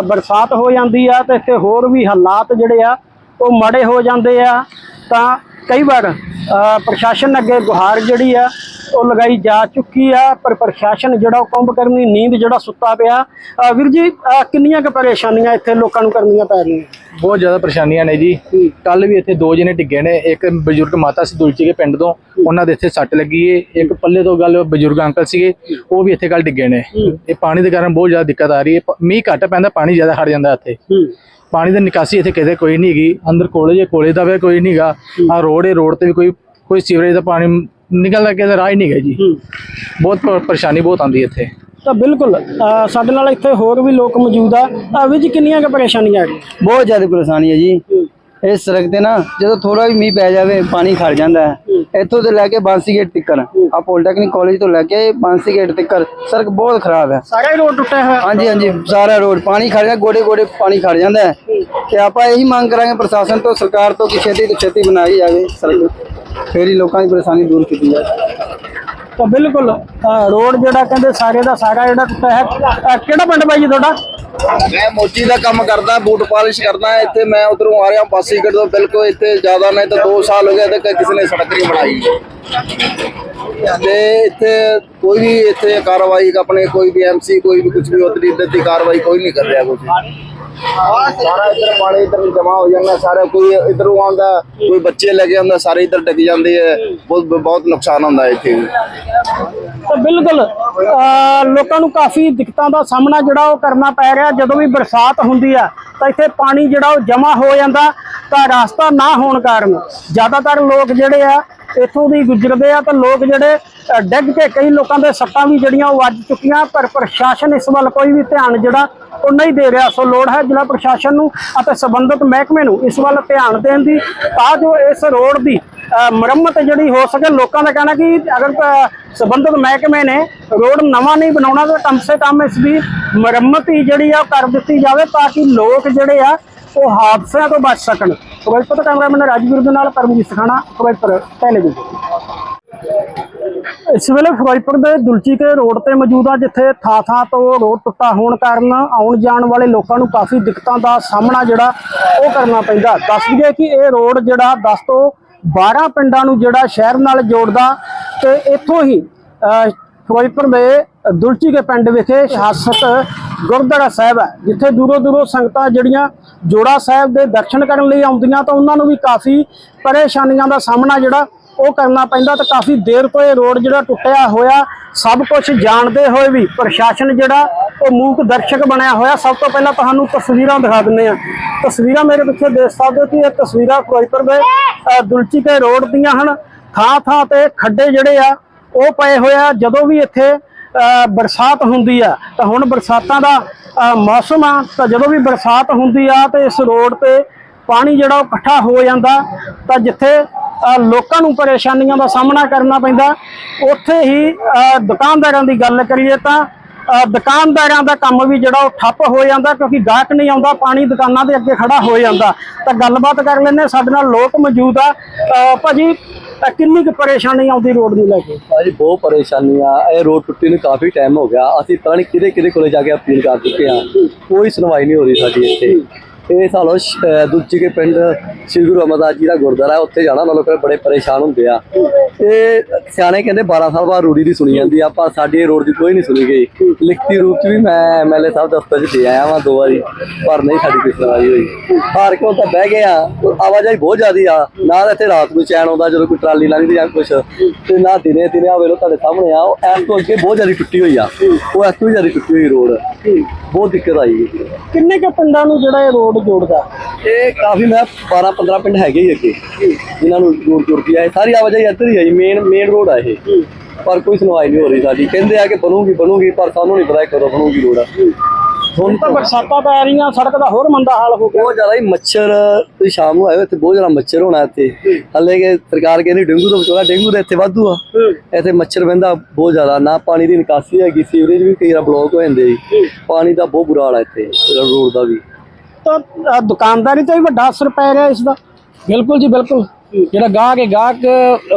ਬਰਸਾਤ ਹੋ ਜਾਂਦੀ ਆ, ਤਾਂ ਇੱਥੇ ਹੋਰ ਵੀ ਹਾਲਾਤ ਜਿਹੜੇ ਆ, ਉਹ ਮਾੜੇ ਹੋ ਜਾਂਦੇ ਆ। ਤਾਂ ਕਈ ਵਾਰ ਪ੍ਰਸ਼ਾਸਨ ਅੱਗੇ ਗੁਹਾਰ ਜਿਹੜੀ ਆ ਉਹ ਲਗਾਈ ਜਾ ਚੁੱਕੀ ਆ ਪਰ ਪ੍ਰਸ਼ਾਸਨ ਜਿਹੜਾ ਉਹ ਕੁੰਭ ਕਰਨੀ ਨੀਂਦ ਜਿਹੜਾ ਸੁੱਤਾ ਪਿਆ ਵੀਰ ਜੀ ਕਿੰਨੀਆਂ ਕੁ ਪਰੇਸ਼ਾਨੀਆਂ ਇੱਥੇ ਲੋਕਾਂ ਨੂੰ ਕਰਨੀਆਂ ਪੈ ਰਹੀਆਂ? ਬਹੁਤ ਜ਼ਿਆਦਾ ਪਰੇਸ਼ਾਨੀਆਂ ਨੇ ਜੀ। ਕੱਲ ਵੀ ਇੱਥੇ ਦੋ ਜਣੇ ਡਿੱਗੇ ਨੇ ਇੱਕ ਬਜ਼ੁਰਗ ਮਾਤਾ ਸੀ ਦੁਲਚੀ ਕੇ ਪਿੰਡ ਤੋਂ ਉਹਨਾਂ ਦੇ ਇੱਥੇ ਸੱਟ ਲੱਗੀ ਏ ਇੱਕ ਪੱਲੇ ਤੋਂ ਗੱਲ ਬਜ਼ੁਰਗ ਅੰਕਲ ਸੀਗੇ ਉਹ ਵੀ ਇੱਥੇ ਕੱਲ ਡਿੱਗੇ ਨੇ। ਇਹ ਪਾਣੀ ਦੇ ਕਾਰਨ ਬਹੁਤ ਜ਼ਿਆਦਾ ਦਿੱਕਤ ਆ ਰਹੀ ਹੈ ਮੀਂਹ ਘੱਟ ਪੈਂਦਾ ਪਾਣੀ ਜ਼ਿਆਦਾ ਖੜ ਜਾਂਦਾ ਇੱਥੇ। ਪਾਣੀ ਦੀ ਨਿਕਾਸੀ ਇੱਥੇ ਕਿਤੇ ਕੋਈ ਨਹੀਂ ਹੈਗੀ। ਅੰਦਰ ਕੋਲੇ ਜੇ ਕੋਲੇ ਦਾ ਵੀ ਕੋਈ ਨਹੀਂਗਾ ਆ ਰੋਡ ਹੈ ਰੋਡ ਤੇ ਵੀ ਕੋਈ ਕੋਈ ਸੀਵਰੇਜ ਦਾ ਪਾਣੀ ਨਿਕਲਦਾ ਕਿਸੇ ਰਾਹ ਹੀ ਨਹੀਂ ਹੈ ਜੀ। ਬਹੁਤ ਪਰੇਸ਼ਾਨੀ ਬਹੁਤ ਆਉਂਦੀ ਇੱਥੇ। ਤਾਂ ਬਿਲਕੁਲ ਸਾਡੇ ਨਾਲ ਇੱਥੇ ਹੋਰ ਵੀ ਲੋਕ ਮੌਜੂਦ ਆ। ਵੀਰ ਜੀ ਕਿੰਨੀਆਂ ਕੁ ਪਰੇਸ਼ਾਨੀਆਂ ਆ ਰਹੀਆਂ ਬਹੁਤ ਜ਼ਿਆਦਾ ਪਰੇਸ਼ਾਨੀ ਹੈ ਜੀ। ਇਸ ਸੜਕ ਤੇ ਨਾ ਜਦੋਂ ਥੋੜਾ ਵੀ ਮੀਂਹ ਪੈ ਜਾਵੇ ਪਾਣੀ ਖੜ ਜਾਂਦਾ ਹੈ। ਇੱਥੋਂ ਤੋਂ ਲੈ ਕੇ ਬਾਂਸੀ ਗੇਟ ਤੱਕ ਆ ਪੋਲੀਟੈਕਨਿਕ ਕਾਲਜ ਤੋਂ ਲੈ ਕੇ ਬਾਂਸੀ ਗੇਟ ਤੱਕ ਸੜਕ ਬਹੁਤ ਖਰਾਬ ਹੈ। ਸਾਰਾ ਹੀ ਰੋਡ ਟੁੱਟਿਆ ਹੋਇਆ। ਹਾਂਜੀ ਹਾਂਜੀ ਸਾਰਾ ਰੋਡ। ਪਾਣੀ ਖੜ ਜਾਂਦਾ ਗੋਡੇ ਗੋਡੇ ਪਾਣੀ ਖੜ ਜਾਂਦਾ ਹੈ। ਤੇ ਆਪਾਂ ਇਹੀ ਮੰਗ ਕਰਾਂਗੇ ਪ੍ਰਸ਼ਾਸਨ ਤੋਂ ਸਰਕਾਰ ਤੋਂ ਕਿ ਛੇਤੀ ਤੋਂ ਛੇਤੀ ਬਣਾਈ ਜਾਵੇ ਸੜਕ। ਫੇਰ ਹੀ ਲੋਕਾਂ ਦੀ ਪਰੇਸ਼ਾਨੀ ਦੂਰ ਕੀਤੀ ਜਾਵੇ। ਤਾਂ ਬਿਲਕੁਲ ਰੋਡ ਜਿਹੜਾ ਕਹਿੰਦੇ ਸਾਰੇ ਦਾ ਸਾਰਾ ਜਿਹੜਾ ਟੁੱਟਿਆ ਹੈ ਕਿਹੜਾ ਪਿੰਡ ਬਾਈ ਜੀ ਤੁਹਾਡਾ? ਮੈਂ ਮੋਚੀ ਦਾ ਕੰਮ ਕਰਦਾ, ਬੂਟ ਪਾਲਿਸ਼ ਕਰਦਾ, ਇੱਥੇ ਮੈਂ ਉਧਰੋਂ ਆ ਰਿਹਾ ਪਾਸੀਗੜ ਤੋਂ ਬਿਲਕੁਲ ਇੱਥੇ ਜ਼ਿਆਦਾ ਨਹੀਂ ਤਾਂ 2 ਸਾਲ ਹੋ ਗਏ ਤੇ ਕਿਸੇ ਨੇ ਸੜਕ ਨਹੀਂ ਬਣਾਈ। ਤੇ ਇੱਥੇ ਕੋਈ ਵੀ ਇੱਥੇ ਕਾਰਵਾਈ, ਆਪਣੇ ਕੋਈ ਵੀ ਐਮਸੀ ਕੋਈ ਵੀ ਕੁਝ ਵੀ ਉਤਰੀ ਇੱਧਰ ਦੀ ਕਾਰਵਾਈ ਕੋਈ ਨਹੀਂ ਕਰ ਰਿਹਾ ਕੁਝ ਸਾਰਾ ਇੱਧਰ ਪਾਣੀ ਇੱਧਰ ਜਮਾ ਹੋ ਜਾਂਦਾ, ਸਾਰਾ ਕੋਈ ਇੱਧਰੋਂ ਆਉਂਦਾ, ਕੋਈ ਬੱਚੇ ਲੱਗੇ ਆਉਂਦਾ, ਸਾਰੇ ਇੱਧਰ ਡਿੱਗ ਜਾਂਦੇ ਹੈ ਬਹੁਤ ਬਹੁਤ ਨੁਕਸਾਨ ਹੁੰਦਾ ਇੱਥੇ ਤਾਂ ਬਿਲਕੁਲ ਲੋਕਾਂ ਨੂੰ ਕਾਫੀ ਦਿੱਕਤਾਂ ਦਾ ਸਾਹਮਣਾ ਜਿਹੜਾ ਉਹ ਕਰਨਾ ਪੈ ਰਿਹਾ। ਜਦੋਂ ਵੀ ਬਰਸਾਤ ਹੁੰਦੀ ਆ, ਤਾਂ ਇੱਥੇ ਪਾਣੀ ਜਿਹੜਾ ਉਹ ਜਮਾ ਹੋ ਜਾਂਦਾ, ਤਾਂ ਰਸਤਾ ਨਾ ਹੋਣ ਕਾਰਨ ਜ਼ਿਆਦਾਤਰ ਲੋਕ ਜਿਹੜੇ ਆ ਇੱਥੋਂ ਦੀ ਗੁਜ਼ਰਦੇ ਆ ਤਾਂ ਲੋਕ ਜਿਹੜੇ ਡਿੱਗ ਕੇ ਕਈ ਲੋਕਾਂ ਦੇ ਸੱਟਾਂ ਵੀ ਜਿਹੜੀਆਂ ਉਹ ਵੱਜ ਚੁੱਕੀਆਂ ਪਰ ਪ੍ਰਸ਼ਾਸਨ ਇਸ ਵੱਲ ਕੋਈ ਵੀ ਧਿਆਨ ਜਿਹੜਾ ਉਹ ਨਹੀਂ ਦੇ ਰਿਹਾ। ਸੋ ਲੋੜ ਹੈ ਜ਼ਿਲ੍ਹਾ ਪ੍ਰਸ਼ਾਸਨ ਨੂੰ ਅਤੇ ਸੰਬੰਧਿਤ ਮਹਿਕਮੇ ਨੂੰ ਇਸ ਵੱਲ ਧਿਆਨ ਦੇਣ ਦੀ ਤਾਂ ਜੋ ਇਸ ਰੋਡ ਦੀ ਮੁਰੰਮਤ ਜਿਹੜੀ ਹੋ ਸਕੇ। ਲੋਕਾਂ ਦਾ ਕਹਿਣਾ ਕਿ ਅਗਰ ਅ, ਸੰਬੰਧਿਤ ਮਹਿਕਮੇ ਨੇ ਰੋਡ ਨਵਾਂ ਨਹੀਂ ਬਣਾਉਣਾ ਤਾਂ ਕਮ ਸੇ ਕਮ ਇਸ ਦੀ ਮੁਰੰਮਤ ਹੀ ਜਿਹੜੀ ਆ ਉਹ ਕਰ ਦਿੱਤੀ ਜਾਵੇ ਤਾਂ ਕਿ ਲੋਕ ਜਿਹੜੇ ਆ ਉਹ ਹਾਦਸਿਆਂ ਤੋਂ ਬਚ ਸਕਣ। ਫਿਰੋਜ਼ਪੁਰ ਤੋਂ ਕੈਮਰਾਮੈਨ ਰਾਜਵੀਰ ਦੇ ਨਾਲ ਪਰਮਜੀਤ ਸਖਾਣਾ ਫਿਰੋਜ਼ਪੁਰ ਇਸ ਵੇਲੇ ਫਿਰੋਜ਼ਪੁਰ ਦੇ ਦੁਲਚੀ ਕੇ ਰੋਡ ਤੇ ਮੌਜੂਦ ਆ ਜਿੱਥੇ ਥਾਂ ਥਾਂ ਤੋਂ ਰੋਡ ਟੁੱਟਾ ਹੋਣ ਕਾਰਨ ਆਉਣ ਜਾਣ ਵਾਲੇ ਲੋਕਾਂ ਨੂੰ ਕਾਫੀ ਦਿੱਕਤਾਂ ਦਾ ਸਾਹਮਣਾ ਜਿਹੜਾ ਉਹ ਕਰਨਾ ਪੈਂਦਾ। ਦੱਸ ਦਈਏ ਕਿ ਇਹ ਰੋਡ ਜਿਹੜਾ 10 ਤੋਂ 12 ਪਿੰਡਾਂ ਨੂੰ ਜਿਹੜਾ ਸ਼ਹਿਰ ਨਾਲ ਜੋੜਦਾ ਤੇ ਇੱਥੋਂ ਹੀ ਅਹ, ਫਿਰੋਜ਼ਪੁਰ ਦੇ ਦੁਲਚੀ ਕੇ ਪਿੰਡ ਵਿਖੇ ਸ਼ਾਸਕ ਗੁਰਦੁਆਰਾ ਸਾਹਿਬ ਹੈ, ਜਿੱਥੇ ਦੂਰੋਂ ਦੂਰੋਂ ਸੰਗਤਾਂ ਜਿਹੜੀਆਂ ਜੋੜਾ ਸਾਹਿਬ ਦੇ ਦਰਸ਼ਨ ਕਰਨ ਲਈ ਆਉਂਦੀਆਂ ਤਾਂ ਉਹਨਾਂ ਨੂੰ ਵੀ ਕਾਫੀ ਪਰੇਸ਼ਾਨੀਆਂ ਦਾ ਸਾਹਮਣਾ ਜਿਹੜਾ ਉਹ ਕਰਨਾ ਪੈਂਦਾ ਤਾਂ ਕਾਫੀ ਦੇਰ ਤੋਂ ਇਹ ਰੋਡ ਜਿਹੜਾ ਟੁੱਟਿਆ ਹੋਇਆ, ਸਭ ਕੁਝ ਜਾਣਦੇ ਹੋਏ ਵੀ ਪ੍ਰਸ਼ਾਸਨ ਜਿਹੜਾ ਉਹ ਮੂਕ ਦਰਸ਼ਕ ਬਣਿਆ ਹੋਇਆ। ਸਭ ਤੋਂ ਪਹਿਲਾਂ ਤੁਹਾਨੂੰ ਤਸਵੀਰਾਂ ਦਿਖਾ ਦਿੰਦੇ ਆ ਤਸਵੀਰਾਂ ਮੇਰੇ ਪਿੱਛੇ ਦੇਖ ਸਕਦੇ ਹੋ ਕਿ ਇਹ ਤਸਵੀਰਾਂ ਫਿਰੋਜ਼ਪੁਰ ਦੇ ਦੁਲਚੀ ਕੇ ਰੋਡ ਦੀਆਂ ਹਨ। ਥਾਂ ਥਾਂ ਤੇ ਖੱਡੇ ਜਿਹੜੇ ਆ, ਉਹ ਪਏ ਹੋਇਆ ਜਦੋਂ ਵੀ ਇੱਥੇ ਬਰਸਾਤ ਹੁੰਦੀ ਆ ਤਾਂ ਹੁਣ ਬਰਸਾਤਾਂ ਦਾ ਮੌਸਮ ਆ ਤਾਂ ਜਦੋਂ ਵੀ ਬਰਸਾਤ ਹੁੰਦੀ ਆ ਤੇ ਇਸ ਰੋਡ ਤੇ ਪਾਣੀ ਜਿਹੜਾ ਉਹ ਇਕੱਠਾ ਹੋ ਜਾਂਦਾ ਤਾਂ ਜਿੱਥੇ ਲੋਕਾਂ ਨੂੰ ਪਰੇਸ਼ਾਨੀਆਂ ਦਾ ਸਾਹਮਣਾ ਕਰਨਾ ਪੈਂਦਾ ਉੱਥੇ ਹੀ ਦੁਕਾਨਦਾਰਾਂ ਦੀ ਗੱਲ ਕਰੀਏ ਤਾਂ ਦੁਕਾਨਦਾਰਾਂ ਦਾ ਕੰਮ ਵੀ ਜਿਹੜਾ ਉਹ ਠੱਪ ਹੋ ਜਾਂਦਾ ਕਿਉਂਕਿ ਗਾਹਕ ਨਹੀਂ ਆਉਂਦਾ ਪਾਣੀ ਦੁਕਾਨਾਂ ਦੇ ਅੱਗੇ ਖੜਾ ਹੋ ਜਾਂਦਾ ਤਾਂ ਗੱਲਬਾਤ ਕਰ ਲੈਂਦੇ ਸਾਡੇ ਨਾਲ ਲੋਕ ਮੌਜੂਦ ਆ ਅ, ਭਾਜੀ ਅ, ਕਿੰਨੀ ਕੁ ਪਰੇਸ਼ਾਨੀ ਆਉਂਦੀ ਰੋਡ ਨੂੰ ਲੈ ਕੇ? ਭਾਜੀ ਬਹੁਤ ਪਰੇਸ਼ਾਨੀ ਆ। ਇਹ ਰੋਡ ਟੁੱਟੀ ਨੂੰ ਕਾਫੀ ਟਾਈਮ ਹੋ ਗਿਆ। ਅਸੀਂ ਪਤਾ ਨਹੀਂ ਕਿਹਦੇ ਕਿਹਦੇ ਕੋਲੇ ਜਾ ਕੇ ਅਪੀਲ ਕਰ ਚੁੱਕੇ ਆ। ਕੋਈ ਸੁਣਵਾਈ ਨਹੀਂ ਹੋ ਰਹੀ ਸਾਡੀ ਇੱਥੇ। ਇਹ ਸਾਲੋ ਦੂਜੀ ਕੇ ਪਿੰਡ ਸ੍ਰੀ ਗੁਰੂ ਅਮਰਦਾਸ ਜੀ ਦਾ ਗੁਰਦੁਆਰਾ ਉੱਥੇ ਜਾਣਾ ਉਹਨਾਂ ਲੋਕ ਬੜੇ ਪਰੇਸ਼ਾਨ ਹੁੰਦੇ ਆ। ਤੇ ਸਿਆਣੇ ਕਹਿੰਦੇ 12 ਸਾਲ ਬਾਅਦ ਰੂੜੀ ਦੀ ਸੁਣੀ ਜਾਂਦੀ ਆ ਪਰ ਸਾਡੀ ਰੋਡ ਦੀ ਕੋਈ ਨਹੀਂ ਸੁਣੀ ਗਈ। ਲਿਖਤੀ ਰੂਪ ਚ ਵੀ ਮੈਂ ਐਮਐਲਏ ਸਾਹਿਬ ਦਫ਼ਤਰ ਚ ਦੇ ਆਇਆ ਵਾਂ ਦੋ ਵਾਰੀ, ਪਰ ਨਹੀਂ ਸਾਡੀ ਕੋਈ ਸੁਣਵਾਈ ਹੋਈ। ਹਾਰ ਕੇ ਤਾਂ ਬਹਿ ਗਏ ਆ, ਆਵਾਜਾਈ ਬਹੁਤ ਜ਼ਿਆਦੀ ਆ, ਨਾ ਇੱਥੇ ਰਾਤ ਨੂੰ ਚੈਨ ਆਉਂਦਾ ਜਦੋਂ ਕੋਈ ਟਰਾਲੀ ਲੰਘਦੀ ਜਾਂ ਕੁਛ, ਤੇ ਨਾ ਦਿਨੇ ਦਿਨੇ ਆ ਵੇਲੋ ਤੁਹਾਡੇ ਸਾਹਮਣੇ ਆ, ਉਹ ਐਸ ਤੋਂ ਅੱਗੇ ਬਹੁਤ ਜ਼ਿਆਦਾ ਟੁੱਟੀ ਹੋਈ ਆ, ਉਹ ਐਸ ਤੋਂ ਵੀ ਜ਼ਿਆਦਾ ਟੁੱਟੀ ਹੋਈ ਰੋਡ। ਬਹੁਤ ਦਿੱਕਤ ਆਈ। ਕਿੰਨੇ ਕੁ ਪਿੰਡਾਂ ਨੂੰ ਜਿਹੜਾ ਇਹ ਰੋਡ ਜੋੜਦਾ ਇਹ ਕਾਫੀ ਮੈਂ 12 15 ਪਿੰਡ ਹੈਗੇ ਹੀ ਅੱਗੇ। ਜਿਨ੍ਹਾਂ ਨੂੰ ਜੋੜ ਜੁੜਦੀ ਆ ਇਹ ਸਾਰੀ ਆਵਾਜਾਈ ਇੱਧਰ ਹੀ ਆਈ ਮੇਨ ਮੇਨ ਰੋਡ ਆ ਇਹ। ਪਰ ਕੋਈ ਸੁਣਵਾਈ ਨਹੀਂ ਹੋ ਰਹੀ ਸਾਡੀ। ਕਹਿੰਦੇ ਆ ਕਿ ਬਣੂਗੀ ਬਣੂਗੀ ਪਰ ਸਾਨੂੰ ਨਹੀਂ ਪਤਾ ਕਦੋਂ ਬਣੂਗੀ ਰੋਡ ਹੁਣ ਤਾਂ ਬਰਸਾਤਾਂ ਪੈ ਰਹੀਆਂ ਸੜਕ ਦਾ ਹੋਰ ਮੰਦਾ ਹਾਲ ਹੋ ਗਿਆ। ਬਹੁਤ ਜ਼ਿਆਦਾ ਹੀ ਮੱਛਰ ਤੁਸੀਂ ਸ਼ਾਮ ਨੂੰ ਆਏ ਹੋ ਇੱਥੇ ਬਹੁਤ ਜ਼ਿਆਦਾ ਮੱਛਰ ਹੋਣਾ ਇੱਥੇ। ਹਲੇ ਕਿ ਸਰਕਾਰ ਕਹਿੰਦੀ ਡੇਂਗੂ ਤੋਂ ਬਚਾਉਣਾ ਡੇਂਗੂ ਤਾਂ ਇੱਥੇ ਵਾਧੂ ਆ। ਇੱਥੇ ਮੱਛਰ ਬਹਿੰਦਾ ਬਹੁਤ ਜ਼ਿਆਦਾ। ਨਾ ਪਾਣੀ ਦੀ ਨਿਕਾਸੀ ਹੈਗੀ ਸੀਵਰੇਜ ਵੀ ਕਈ ਵਾਰ ਬਲੌਕ ਹੋ ਜਾਂਦੇ ਜੀ। ਪਾਣੀ ਦਾ ਬਹੁਤ ਬੁਰਾ ਹਾਲ ਹੈ ਇੱਥੇ ਰੋਡ ਦਾ ਵੀ। ਤਾਂ ਅ, ਦੁਕਾਨਦਾਰੀ ਤੇ ਵੀ ਵੱਡਾ ਅਸਰ ਪੈ ਰਿਹਾ ਇਸ ਦਾ ਬਿਲਕੁਲ ਜੀ ਬਿਲਕੁਲ। ਜਿਹੜਾ ਗਾਹਕ ਹੈ ਗਾਹਕ